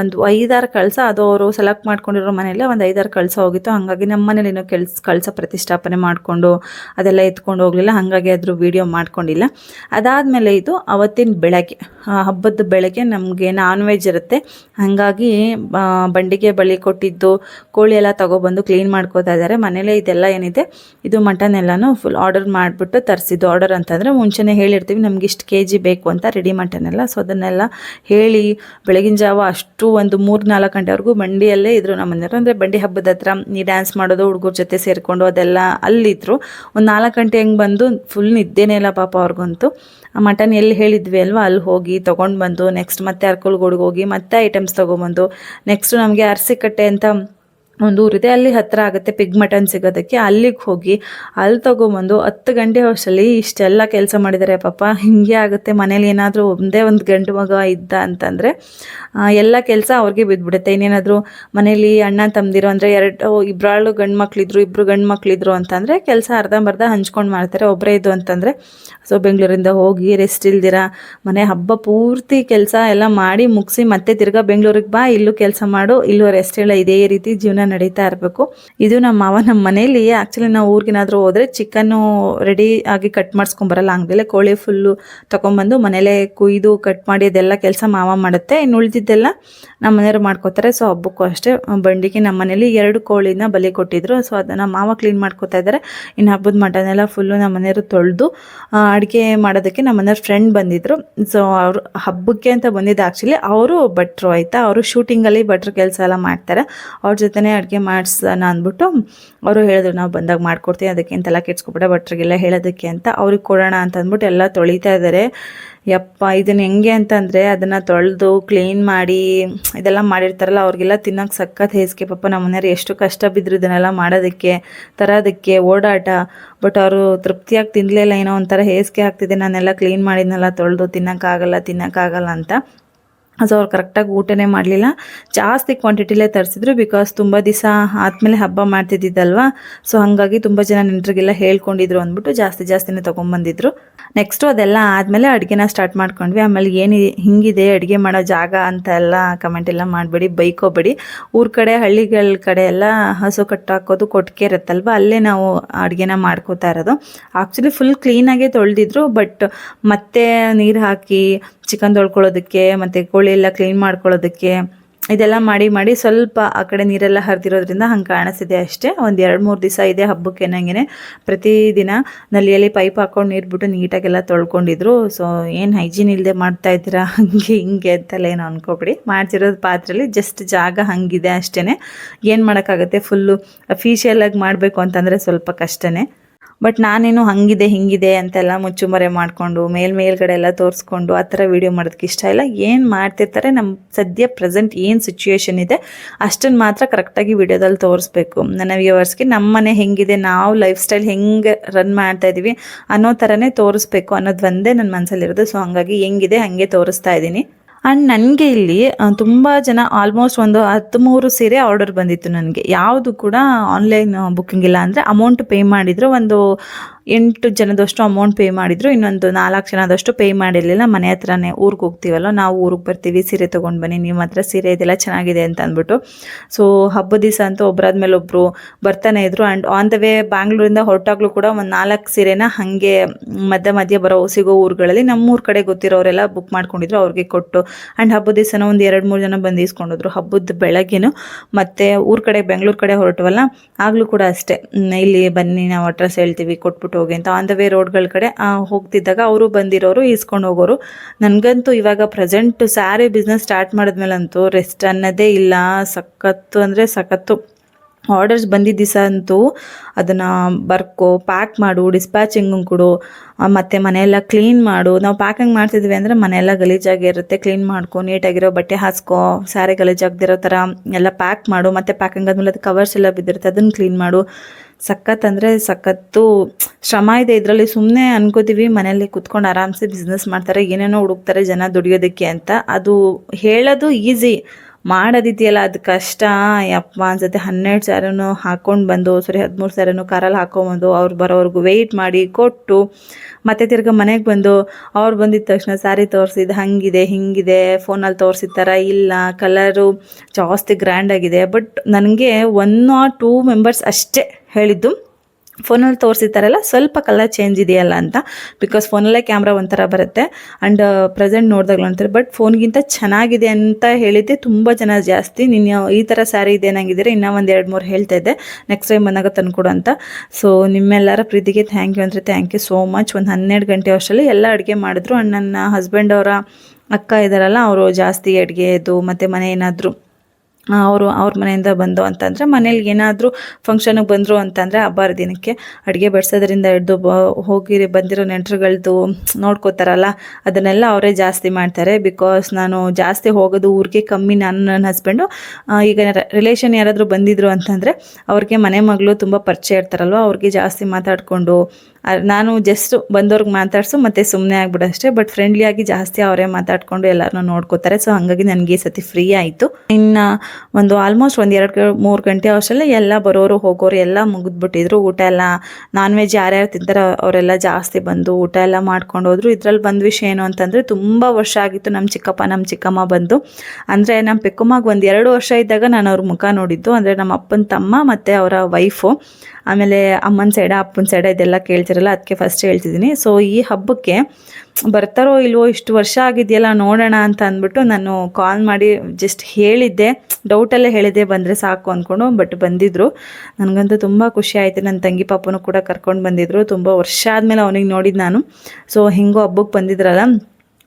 [SPEAKER 1] ಒಂದು ಐದಾರು ಕಳಸ, ಅದು ಅವರು ಸೆಲೆಕ್ಟ್ ಮಾಡ್ಕೊಂಡಿರೋ ಮನೆಯಲ್ಲೇ ಒಂದು ಐದಾರು ಕಳಸ ಹೋಗಿತ್ತು. ಹಾಗಾಗಿ ನಮ್ಮ ಮನೇಲಿ ಏನೋ ಕೆಲ್ಸ, ಕಳಸ ಪ್ರತಿಷ್ಠಾಪನೆ ಮಾಡಿಕೊಂಡು, ಅದೆಲ್ಲ ಎತ್ಕೊಂಡು ಹೋಗಲಿಲ್ಲ. ಹಾಗಾಗಿ ಅದ್ರ ವೀಡಿಯೋ ಮಾಡ್ಕೊಂಡಿಲ್ಲ. ಅದಾದಮೇಲೆ ಇದು ಅವತ್ತಿನ ಬೆಳಗ್ಗೆ ಹಬ್ಬದ ಬೆಳಗ್ಗೆ ನಮಗೆ ನಾನ್ ವೆಜ್ ಇರುತ್ತೆ. ಹಾಗಾಗಿ ಬಂಡಿಗೆ ಬಳಿ ಕೊಟ್ಟಿದ್ದು, ಕೋಳಿ ಎಲ್ಲ ತಗೊಬಂದು ಕ್ಲೀನ್ ಮಾಡ್ಕೋತಾ ಇದ್ದಾರೆ. ಮನೇಲೇ ಇದೆಲ್ಲ ಏನಿದೆ, ಇದು ಮಟನ್ ಎಲ್ಲಾನು ಫುಲ್ ಆರ್ಡರ್ ಮಾಡಿಬಿಟ್ಟು ತರಿಸಿದ್ದು. ಆರ್ಡರ್ ಅಂತಂದರೆ ಮುಂಚೆನೇ ಹೇಳಿರ್ತೀವಿ, ನಮ್ಗೆ ಇಷ್ಟು ಕೆ ಜಿ ಬೇಕು ಅಂತ ರೆಡಿ ಮಟನ್ ಎಲ್ಲ. ಸೊ ಅದನ್ನೆಲ್ಲ ಹೇಳಿ, ಬೆಳಗಿನ ಜಾವ ಅಷ್ಟು ಒಂದು ಮೂರು ನಾಲ್ಕು ಗಂಟೆವರೆಗೂ ಬಂಡಿಯಲ್ಲೇ ಇದ್ರು ನಮ್ಮ ಮನೆಯವರು. ಅಂದರೆ ಬಂಡಿ ಹಬ್ಬದ ಹತ್ರ ನೀ ಡ್ಯಾನ್ಸ್ ಮಾಡೋದು, ಹುಡುಗರ ಜೊತೆ ಸೇರಿಕೊಂಡು ಅದೆಲ್ಲ ಅಲ್ಲಿದ್ರು. ಒಂದು ನಾಲ್ಕು ಗಂಟೆ ಹೆಂಗೆ ಬಂದು ಫುಲ್ ನಿದ್ದೆನೇ ಇಲ್ಲ ಪಾಪ ಅವ್ರಿಗಂತೂ. ಮಟನ್ ಎಲ್ಲಿ ಹೇಳಿದ್ವಿ ಅಲ್ವಾ, ಅಲ್ಲಿ ಹೋಗಿ ತೊಗೊಂಡು ಬಂದು ನೆಕ್ಸ್ಟ್ ಮತ್ತೆ ಅರ್ಕಲ್ಗೋಡಿಗೆ ಹೋಗಿ ಮತ್ತೆ ಐಟಮ್ಸ್ ತೊಗೊಬಂದು. ನೆಕ್ಸ್ಟ್ ನಮಗೆ ಅರಸಿಕಟ್ಟೆ ಅಂತ ಒಂದು ಊರಿದೆ. ಅಲ್ಲಿ ಹತ್ತಿರ ಆಗುತ್ತೆ ಪಿಗ್ ಮಟನ್ ಸಿಗೋದಕ್ಕೆ. ಅಲ್ಲಿಗೆ ಹೋಗಿ ಅಲ್ಲಿ ತೊಗೊಂಬಂದು ಹತ್ತು ಗಂಟೆ ಹೊಸಲ್ಲಿ ಇಷ್ಟೆಲ್ಲ ಕೆಲಸ ಮಾಡಿದ್ದಾರೆ. ಪಾಪ ಹಿಂಗೆ ಆಗುತ್ತೆ. ಮನೇಲಿ ಏನಾದರೂ ಒಂದೇ ಒಂದು ಗಂಡು ಮಗ ಇದ್ದ ಅಂತಂದರೆ ಎಲ್ಲ ಕೆಲಸ ಅವ್ರಿಗೆ ಬಿದ್ದುಬಿಡುತ್ತೆ ಇನ್ನೇನಾದರೂ ಮನೇಲಿ ಅಣ್ಣ ತಮ್ಮದಿರು ಅಂದರೆ ಎರಡು ಇಬ್ಬರಾಳು ಗಂಡು ಮಕ್ಕಳಿದ್ರು ಇಬ್ಬರು ಗಂಡು ಮಕ್ಕಳಿದ್ರು ಅಂತಂದರೆ ಕೆಲಸ ಅರ್ಧಂಬರ್ಧ ಹಂಚ್ಕೊಂಡು ಮಾಡ್ತಾರೆ. ಒಬ್ಬರೇ ಇದು ಅಂತಂದರೆ, ಸೊ ಬೆಂಗಳೂರಿಂದ ಹೋಗಿ ರೆಸ್ಟ್ ಇಲ್ದಿರ, ಮನೆ ಹಬ್ಬ ಪೂರ್ತಿ ಕೆಲಸ ಎಲ್ಲ ಮಾಡಿ ಮುಗಿಸಿ ಮತ್ತೆ ತಿರ್ಗಾ ಬೆಂಗಳೂರಿಗೆ ಬಾ. ಇಲ್ಲೂ ಕೆಲಸ ಮಾಡು. ಇಲ್ಲೂ ರೆಸ್ಟ್ ಇಲ್ಲ ಇದೇ ರೀತಿ ಜೀವನ ನಡೀತಾ ಇರಬೇಕು. ಇದು ನಮ್ಮ ಮಾವ ನಮ್ಮ ಮನೇಲಿ ಆ್ಯಕ್ಚುಲಿ ನಾವು ಊರಿಗೇನಾದರೂ ಹೋದರೆ ಚಿಕನ್ನು ರೆಡಿ ಆಗಿ ಕಟ್ ಮಾಡಿಸ್ಕೊಂಬರಲ್ಲ ಹಂಗೆಲ್ಲ ಕೋಳಿ ಫುಲ್ಲು ತೊಗೊಂಬಂದು ಮನೇಲೇ ಕುಯ್ದು ಕಟ್ ಮಾಡಿ ಅದೆಲ್ಲ ಕೆಲಸ ಮಾವ ಮಾಡುತ್ತೆ. ಇನ್ನು ಉಳಿದಿದ್ದೆಲ್ಲ ನಮ್ಮ ಮನೆಯವರು ಮಾಡ್ಕೋತಾರೆ. ಸೊ ಹಬ್ಬಕ್ಕೂ ಅಷ್ಟೇ ಬಂಡಿಗೆ ನಮ್ಮ ಮನೇಲಿ ಎರಡು ಕೋಳಿನ ಬಲಿ ಕೊಟ್ಟಿದ್ರು. ಸೊ ಅದನ್ನು ಮಾವ ಕ್ಲೀನ್ ಮಾಡ್ಕೋತಾ ಇದ್ದಾರೆ. ಇನ್ನು ಹಬ್ಬದ ಮಟನೆಲ್ಲ ಫುಲ್ಲು ನಮ್ಮ ಮನೆಯವರು ತೊಳೆದು ಅಡುಗೆ ಮಾಡೋದಕ್ಕೆ ನಮ್ಮ ಮನೆಯವ್ರ ಫ್ರೆಂಡ್ ಬಂದಿದ್ರು. ಸೊ ಅವರು ಹಬ್ಬಕ್ಕೆ ಅಂತ ಬಂದಿದ್ದು ಆ್ಯಕ್ಚುಲಿ ಅವರು ಭಟ್ರು, ಆಯಿತಾ? ಅವರು ಶೂಟಿಂಗಲ್ಲಿ ಭಟ್ರು ಕೆಲಸ ಎಲ್ಲ ಮಾಡ್ತಾರೆ. ಅವ್ರ ಜೊತೆನೇ ಅಡುಗೆ ಮಾಡಿಸೋಣ ಅಂದ್ಬಿಟ್ಟು ಅವರು ಹೇಳಿದ್ರು, ನಾವು ಬಂದಾಗ ಮಾಡ್ಕೊಡ್ತೀವಿ, ಅದಕ್ಕೆ ತಲೆ ಕೆಡ್ಸ್ಕೊಬಿಟ್ಟೆ ಭಟ್ರಿಗೆಲ್ಲ ಹೇಳೋದಕ್ಕೆ ಅಂತ. ಅವ್ರಿಗೆ ಕೊಡೋಣ ಅಂತ ಅಂದ್ಬಿಟ್ಟು ಎಲ್ಲ ತೊಳಿತಾ ಇದ್ದಾರೆ ಯಪ್ಪ ಇದನ್ನು ಹೆಂಗೆ ಅಂತಂದರೆ ಅದನ್ನು ತೊಳೆದು ಕ್ಲೀನ್ ಮಾಡಿ ಇದೆಲ್ಲ ಮಾಡಿರ್ತಾರಲ್ಲ, ಅವ್ರಿಗೆಲ್ಲ ತಿನ್ನೋಕೆ ಸಖತ್ ಹೇಸಿಗೆ. ಪಾಪ ನಮ್ಮ ಮನೆಯವ್ರು ಎಷ್ಟು ಕಷ್ಟ ಬಿದ್ದರು ಇದನ್ನೆಲ್ಲ ಮಾಡೋದಕ್ಕೆ, ತರೋದಕ್ಕೆ, ಓಡಾಟ. ಬಟ್ ಅವರು ತೃಪ್ತಿಯಾಗಿ ತಿನ್ನಲಿಲ್ಲ ಏನೋ ಒಂಥರ ಹೇಸಿಗೆ ಆಗ್ತಿದೆ. ನಾನೆಲ್ಲ ಕ್ಲೀನ್ ಮಾಡಿದ್ನೆಲ್ಲ, ತೊಳೆದು ತಿನ್ನೋಕ್ಕಾಗಲ್ಲ ತಿನ್ನೋಕ್ಕಾಗಲ್ಲ ಅಂತ. ಸೊ ಅವ್ರು ಕರೆಕ್ಟಾಗಿ ಊಟನೇ ಮಾಡಲಿಲ್ಲ. ಜಾಸ್ತಿ ಕ್ವಾಂಟಿಟಿಲೇ ತರಿಸಿದ್ರು ಬಿಕಾಸ್ ತುಂಬ ದಿವಸ ಆದಮೇಲೆ ಹಬ್ಬ ಮಾಡ್ತಿದ್ದಿದ್ದಲ್ವಾ? ಸೊ ಹಾಗಾಗಿ ತುಂಬ ಜನ ನೆಂಟರಿಗೆಲ್ಲ ಹೇಳ್ಕೊಂಡಿದ್ರು ಅಂದ್ಬಿಟ್ಟು ಜಾಸ್ತಿ ಜಾಸ್ತಿನೇ ತೊಗೊಂಬಂದಿದ್ರು. ನೆಕ್ಸ್ಟು ಅದೆಲ್ಲ ಆದಮೇಲೆ ಅಡುಗೆನ ಸ್ಟಾರ್ಟ್ ಮಾಡ್ಕೊಂಡ್ವಿ. ಆಮೇಲೆ ಏನು ಹಿಂಗಿದೆ ಅಡುಗೆ ಮಾಡೋ ಜಾಗ ಅಂತ ಎಲ್ಲ ಕಮೆಂಟ್ ಎಲ್ಲ ಮಾಡಬೇಡಿ, ಬೈಕೋಬೇಡಿ. ಊರ ಕಡೆ, ಹಳ್ಳಿಗಳ ಕಡೆ ಎಲ್ಲ ಹಸು ಕಟ್ಟಾಕೋದು ಕೊಟ್ಟಿಗೆ ಇರುತ್ತಲ್ವ? ಅಲ್ಲೇ ನಾವು ಅಡುಗೆನ ಮಾಡ್ಕೋತಾ ಇರೋದು. ಆ್ಯಕ್ಚುಲಿ ಫುಲ್ ಕ್ಲೀನಾಗೆ ತೊಳೆದಿದ್ರು ಬಟ್ ಮತ್ತೆ ನೀರು ಹಾಕಿ ಚಿಕನ್ ತೊಳ್ಕೊಳ್ಳೋದಕ್ಕೆ, ಮತ್ತು ಕೋಳಿ ಎಲ್ಲ ಕ್ಲೀನ್ ಮಾಡ್ಕೊಳ್ಳೋದಕ್ಕೆ, ಇದೆಲ್ಲ ಮಾಡಿ ಮಾಡಿ ಸ್ವಲ್ಪ ಆ ಕಡೆ ನೀರೆಲ್ಲ ಹರಿದಿರೋದ್ರಿಂದ ಹಂಗೆ ಕಾಣಿಸ್ತಿದೆ ಅಷ್ಟೇ. ಒಂದು ಎರಡು ಮೂರು ದಿವಸ ಇದೆ ಹಬ್ಬಕ್ಕೆ ನಂಗೆ ಪ್ರತಿದಿನ ನಲ್ಲಿಯಲ್ಲಿ ಪೈಪ್ ಹಾಕೊಂಡು ನೀರು ಬಿಟ್ಟು ನೀಟಾಗೆಲ್ಲ ತೊಳ್ಕೊಂಡಿದ್ರು. ಸೊ ಏನು ಹೈಜೀನ್ ಇಲ್ಲದೆ ಮಾಡ್ತಾ ಇದ್ದೀರಾ? ಹಂಗೆ ಹಿಂಗೆ ಅಂತೆಲ್ಲ ಏನು ಅನ್ಕೋಬಿಡಿ. ಮಾಡ್ತಿರೋದು ಪಾತ್ರೆಯಲ್ಲಿ ಜಸ್ಟ್ ಜಾಗ ಹಂಗಿದೆ ಅಷ್ಟೇ ಏನು ಮಾಡೋಕ್ಕಾಗುತ್ತೆ? ಫುಲ್ಲು ಫೀಶಿಯಲ್ಲಾಗಿ ಮಾಡಬೇಕು ಅಂತಂದರೆ ಸ್ವಲ್ಪ ಕಷ್ಟನೇ. ಬಟ್ ನಾನೇನು ಹಂಗಿದೆ, ಹಿಂಗಿದೆ ಅಂತೆಲ್ಲ ಮುಚ್ಚುಮರೆ ಮಾಡಿಕೊಂಡು, ಮೇಲ್ ಮೇಲ್ಗಡೆ ಎಲ್ಲ ತೋರಿಸ್ಕೊಂಡು ಆ ಥರ ವೀಡಿಯೋ ಮಾಡೋದಕ್ಕೆ ಇಷ್ಟ ಇಲ್ಲ. ಏನು ಮಾಡ್ತಿರ್ತಾರೆ ನಮ್ಮ ಸದ್ಯ ಪ್ರೆಸೆಂಟ್ ಏನು ಸಿಚುಯೇಷನ್ ಇದೆ ಅಷ್ಟನ್ನು ಮಾತ್ರ ಕರೆಕ್ಟಾಗಿ ವಿಡಿಯೋದಲ್ಲಿ ತೋರಿಸ್ಬೇಕು. ನನ್ನ ವ್ಯೂವರ್ಸ್ಗೆ ನಮ್ಮ ಮನೆ ಹೆಂಗಿದೆ, ನಾವು ಲೈಫ್ ಸ್ಟೈಲ್ ಹೆಂಗೆ ರನ್ ಮಾಡ್ತಾ ಇದ್ದೀವಿ ಅನ್ನೋ ಥರನೇ ತೋರಿಸ್ಬೇಕು ಅನ್ನೋದು ಒಂದೇ ನನ್ನ ಮನಸ್ಸಲ್ಲಿರೋದು ಸೊ ಹಂಗಾಗಿ ಹೆಂಗಿದೆ, ಹಾಗೆ ತೋರಿಸ್ತಾ ಇದ್ದೀನಿ. ಆ್ಯಂಡ್ ನನಗೆ ಇಲ್ಲಿ ತುಂಬ ಜನ ಆಲ್ಮೋಸ್ಟ್ ಒಂದು ಹದಿಮೂರು ಸೀರೆ ಆರ್ಡರ್ ಬಂದಿತ್ತು ನನಗೆ. ಯಾವುದು ಕೂಡ ಆನ್ಲೈನ್ ಬುಕ್ಕಿಂಗ್ ಇಲ್ಲ ಅಂದರೆ ಅಮೌಂಟ್ ಪೇ ಮಾಡಿದ್ರು ಒಂದು ಎಂಟು ಜನದಷ್ಟು ಅಮೌಂಟ್ ಪೇ ಮಾಡಿದ್ರು, ಇನ್ನೊಂದು ನಾಲ್ಕು ಜನದಷ್ಟು ಪೇ ಮಾಡಿರಲಿಲ್ಲ. ಮನೆ ಹತ್ರನೇ ಊರಿಗೆ ಹೋಗ್ತೀವಲ್ಲ, ನಾವು ಊರಿಗೆ ಬರ್ತೀವಿ, ಸೀರೆ ತೊಗೊಂಡು ಬನ್ನಿ ನಿಮ್ಮ ಹತ್ರ ಸೀರೆ ಇದೆಲ್ಲ ಚೆನ್ನಾಗಿದೆ ಅಂತ ಅಂದ್ಬಿಟ್ಟು. ಸೊ ಹಬ್ಬದ ದಿವಸ ಅಂತೂ ಒಬ್ಬರಾದ್ಮೇಲೆ ಒಬ್ಬರು ಬರ್ತಾನೆ ಇದ್ರು. ಆ್ಯಂಡ್ ಆನ್ ದ ವೇ ಬ್ಯಾಂಗ್ಳೂರಿಂದ ಹೊರಟಾಗ್ಲೂ ಕೂಡ ಒಂದು ನಾಲ್ಕು ಸೀರೆನ ಹಾಗೆ ಮಧ್ಯ ಮಧ್ಯ ಬರೋ ಸಿಗೋ ಊರುಗಳಲ್ಲಿ ನಮ್ಮೂರ ಕಡೆ ಗೊತ್ತಿರೋರೆಲ್ಲ ಬುಕ್ ಮಾಡ್ಕೊಂಡಿದ್ರು, ಅವ್ರಿಗೆ ಕೊಟ್ಟು. ಆ್ಯಂಡ್ ಹಬ್ಬದ ದಿವಸನ ಒಂದು ಎರಡು ಮೂರು ಜನ ಬಂದು ಇಸ್ಕೊಂಡಿದ್ರು ಹಬ್ಬದ ಬೆಳಗ್ಗೆನು ಮತ್ತು ಊರ ಕಡೆ, ಬೆಂಗಳೂರು ಕಡೆ ಹೊರಟವಲ್ಲ, ಆಗಲೂ ಕೂಡ ಅಷ್ಟೇ. ಇಲ್ಲಿ ಬನ್ನಿ, ನಾವು ಅಡ್ರೆಸ್ ಹೇಳ್ತೀವಿ, ಕೊಟ್ಬಿಟ್ಟು ಹೋಗಿ ಅಂತ ಆನ್ ದ ವೇ ರೋಡ್ಗಳ ಕಡೆ ಹೋಗ್ತಿದ್ದಾಗ ಅವರು ಬಂದಿರೋರು, ಈಸ್ಕೊಂಡು ಹೋಗೋರು. ನನಗಂತೂ ಇವಾಗ ಪ್ರೆಸೆಂಟ್ ಸ್ಯಾರಿ ಬಿಸ್ನೆಸ್ ಸ್ಟಾರ್ಟ್ ಮಾಡಿದ್ಮೇಲಂತೂ ರೆಸ್ಟ್ ಅನ್ನೋದೇ ಇಲ್ಲ. ಸಖತ್ತು ಅಂದರೆ ಸಖತ್ತು. ಆರ್ಡರ್ಸ್ ಬಂದಿದ್ದ ದಿವಸ ಅಂತೂ ಅದನ್ನು ಬರ್ಕೋ ಪ್ಯಾಕ್ ಮಾಡು ಡಿಸ್ಪ್ಯಾಚಿಂಗ್ ಕೊಡು ಮತ್ತು ಮನೆಯೆಲ್ಲ ಕ್ಲೀನ್ ಮಾಡು. ನಾವು ಪ್ಯಾಕಿಂಗ್ ಮಾಡ್ತಿದ್ವಿ ಅಂದರೆ ಮನೆಯೆಲ್ಲ ಗಲೀಜಾಗಿರುತ್ತೆ ಕ್ಲೀನ್ ಮಾಡ್ಕೊ, ನೀಟಾಗಿರೋ ಬಟ್ಟೆ ಹಾಸ್ಕೊ ಸ್ಯಾರಿ ಗಲೀಜಾಗದಿರೋ ಥರ ಎಲ್ಲ ಪ್ಯಾಕ್ ಮಾಡು. ಮತ್ತು ಪ್ಯಾಕಿಂಗ್ ಆದಮೇಲೆ ಅದು ಕವರ್ಸ್ ಎಲ್ಲ ಬಿದ್ದಿರುತ್ತೆ. ಅದನ್ನು ಕ್ಲೀನ್ ಮಾಡು. ಸಖತ್ ಅಂದರೆ ಸಖತ್ತು ಶ್ರಮ ಇದೆ ಇದರಲ್ಲಿ. ಸುಮ್ಮನೆ ಅನ್ಕೋತೀವಿ ಮನೇಲಿ ಕುತ್ಕೊಂಡು ಆರಾಮ್ಸೆ ಬಿಸ್ನೆಸ್ ಮಾಡ್ತಾರೆ. ಏನೇನೋ ಹುಡುಕ್ತಾರೆ ಜನ ದುಡಿಯೋದಕ್ಕೆ ಅಂತ. ಅದು ಹೇಳೋದು ಈಸಿ ಮಾಡೋದಿದೆಯಲ್ಲ, ಅದು ಕಷ್ಟ. ಯಪ್ಪ ಅನ್ಸುತ್ತೆ, ಹನ್ನೆರಡು ಸಾವಿರನೂ ಹಾಕ್ಕೊಂಡು ಬಂದು, ಸರಿ ಹದಿಮೂರು ಸಾವಿರನೂ ಕಾರಲ್ಲಿ ಹಾಕೊಂಬಂದು ಅವ್ರು ಬರೋವರೆಗೂ ವೆಯ್ಟ್ ಮಾಡಿ ಕೊಟ್ಟು, ಮತ್ತೆ ತಿರ್ಗಿ ಮನೆಗೆ ಬಂದು, ಅವ್ರು ಬಂದಿದ್ದ ತಕ್ಷಣ ಸ್ಯಾರಿ ತೋರಿಸಿದ್ದು ಹಂಗಿದೆ, ಹಿಂಗಿದೆ ಫೋನಲ್ಲಿ ತೋರಿಸಿದ ಥರ ಇಲ್ಲ ಕಲರು ಜಾಸ್ತಿ ಗ್ರ್ಯಾಂಡಾಗಿದೆ ಬಟ್ ನನಗೆ ಒನ್ ಆರ್ ಟೂ ಮೆಂಬರ್ಸ್ ಅಷ್ಟೇ ಹೇಳಿದ್ದು. ಫೋನಲ್ಲಿ ತೋರಿಸಿರ್ತಾರಲ್ಲ, ಸ್ವಲ್ಪ ಕಲರ್ ಚೇಂಜ್ ಇದೆಯಲ್ಲ ಅಂತ. ಬಿಕಾಸ್ ಫೋನಲ್ಲೇ ಕ್ಯಾಮ್ರಾ ಒಂಥರ ಬರುತ್ತೆ. ಆ್ಯಂಡ್ ಪ್ರೆಸೆಂಟ್ ನೋಡಿದಾಗಲೂ ಅಂತಾರೆ. ಬಟ್ ಫೋನ್ಗಿಂತ ಚೆನ್ನಾಗಿದೆ ಅಂತ ಹೇಳಿದ್ದೆ ತುಂಬ ಜನ ಜಾಸ್ತಿ. ನಿನ್ನ ಈ ಥರ ಸ್ಯಾರಿ ಇದೆ ಇನ್ನೂ ಒಂದು ಎರಡು ಮೂರು ಹೇಳ್ತಾ ಇದ್ದೆ. ನೆಕ್ಸ್ಟ್ ಟೈಮ್ ಬಂದಾಗ ತಂದುಕೊಡು ಅಂತ. ಸೊ ನಿಮ್ಮೆಲ್ಲರ ಪ್ರೀತಿಗೆ ಥ್ಯಾಂಕ್ ಯು ಅಂದರೆ ಥ್ಯಾಂಕ್ ಯು ಸೋ ಮಚ್ ಒಂದು ಹನ್ನೆರಡು ಗಂಟೆ ಅಷ್ಟರಲ್ಲಿ ಎಲ್ಲ ಅಡುಗೆ ಮಾಡಿದ್ರು. ಆ್ಯಂಡ್ ನನ್ನ ಹಸ್ಬೆಂಡ್ ಅವರ ಅಕ್ಕ ಇದ್ದಾರಲ್ಲ ಅವರು ಜಾಸ್ತಿ ಅಡುಗೆದು ಮತ್ತು ಮನೆ ಏನಾದರೂ ಅವರು ಅವ್ರ ಮನೆಯಿಂದ ಬಂದು ಅಂತಂದರೆ ಮನೇಲಿ ಏನಾದರೂ ಫಂಕ್ಷನಿಗೆ ಬಂದರು ಅಂತಂದರೆ ಹಬ್ಬಾರ ದಿನಕ್ಕೆ ಅಡುಗೆ ಬಡಿಸೋದ್ರಿಂದ ಹಿಡ್ದು ಬ, ಹೋಗಿ ಬಂದಿರೋ ನೆಂಟರುಗಳ್ದು ನೋಡ್ಕೋತಾರಲ್ಲ, ಅದನ್ನೆಲ್ಲ ಅವರೇ ಜಾಸ್ತಿ ಮಾಡ್ತಾರೆ. ಬಿಕಾಸ್ ನಾನು ಜಾಸ್ತಿ ಹೋಗೋದು ಊರಿಗೆ ಕಮ್ಮಿ ನಾನು ನನ್ನ ಹಸ್ಬೆಂಡು ಈಗ ರಿಲೇಷನ್ ಯಾರಾದರೂ ಬಂದಿದ್ರು ಅಂತಂದರೆ ಅವ್ರಿಗೆ ಮನೆ ಮಗಳು ತುಂಬ ಪರಿಚಯ ಇರ್ತಾರಲ್ವ, ಅವ್ರಿಗೆ ಜಾಸ್ತಿ ಮಾತಾಡಿಕೊಂಡು ನಾನು ಜಸ್ಟ್ ಬಂದವ್ರಿಗೆ ಮಾತಾಡ್ಸು, ಮತ್ತು ಸುಮ್ಮನೆ ಆಗ್ಬಿಡು ಅಷ್ಟೇ ಬಟ್ ಫ್ರೆಂಡ್ಲಿಯಾಗಿ ಜಾಸ್ತಿ ಅವರೇ ಮಾತಾಡ್ಕೊಂಡು ಎಲ್ಲರನ್ನೂ ನೋಡ್ಕೋತಾರೆ. ಸೊ ಹಾಗಾಗಿ ನನಗೆ ಈ ಸತಿ ಫ್ರೀ ಆಯಿತು. ಇನ್ನು ಒಂದು ಆಲ್ಮೋಸ್ಟ್ ಒಂದು ಎರಡು ಮೂರು ಗಂಟೆ ಅಷ್ಟರಲ್ಲೇ ಎಲ್ಲ ಬರೋರು, ಹೋಗೋರು ಎಲ್ಲ ಮುಗಿದ್ಬಿಟ್ಟಿದ್ರು. ಊಟ ಎಲ್ಲ ನಾನ್ ವೆಜ್ ಯಾರ್ಯಾರು ತಿಂತಾರೋ ಅವರೆಲ್ಲ ಜಾಸ್ತಿ ಬಂದು ಊಟ ಎಲ್ಲ ಮಾಡ್ಕೊಂಡು ಹೋದ್ರು. ಇದ್ರಲ್ಲಿ ಬಂದ ವಿಷಯ ಏನು ಅಂತಂದರೆ ತುಂಬ ವರ್ಷ ಆಗಿತ್ತು ನಮ್ಮ ಚಿಕ್ಕಪ್ಪ ನಮ್ಮ ಚಿಕ್ಕಮ್ಮ ಬಂದು. ಅಂದರೆ ನಮ್ಮ ಪೆಕ್ಕಮ್ಮಗೆ ಒಂದು ಎರಡು ವರ್ಷ ಇದ್ದಾಗ ನಾನು ಅವ್ರ ಮುಖ ನೋಡಿದ್ದು. ಅಂದರೆ ನಮ್ಮ ಅಪ್ಪನ ತಮ್ಮ ಮತ್ತು ಅವರ ವೈಫು ಆಮೇಲೆ ಅಮ್ಮನ ಸೈಡ ಅಪ್ಪನ ಸೈಡ ಇದೆಲ್ಲ ಕೇಳ್ತಿರಲ್ಲ ಅದಕ್ಕೆ ಫಸ್ಟ್ ಹೇಳ್ತಿದ್ದೀನಿ. ಸೊ ಈ ಹಬ್ಬಕ್ಕೆ ಬರ್ತಾರೋ ಇಲ್ವೋ, ಇಷ್ಟು ವರ್ಷ ಆಗಿದೆಯಲ್ಲ, ನೋಡೋಣ ಅಂತ ಅಂದ್ಬಿಟ್ಟು ನಾನು ಕಾಲ್ ಮಾಡಿ ಜಸ್ಟ್ ಹೇಳಿದ್ದೆ. ಡೌಟಲ್ಲೇ ಹೇಳಿದ್ದೆ, ಬಂದರೆ ಸಾಕು ಅಂದ್ಕೊಂಡು ಬಟ್ ಬಂದಿದ್ದರು ನನಗಂತೂ ತುಂಬ ಖುಷಿ ಆಯಿತು. ನನ್ನ ತಂಗಿ ಪಾಪನೂ ಕೂಡ ಕರ್ಕೊಂಡು ಬಂದಿದ್ದರು ತುಂಬ ವರ್ಷ ಆದಮೇಲೆ ಅವನಿಗೆ ನೋಡಿದ್ದು ನಾನು. ಸೊ ಹೆಂಗೋ ಹಬ್ಬಕ್ಕೆ ಬಂದಿದ್ರಲ್ಲ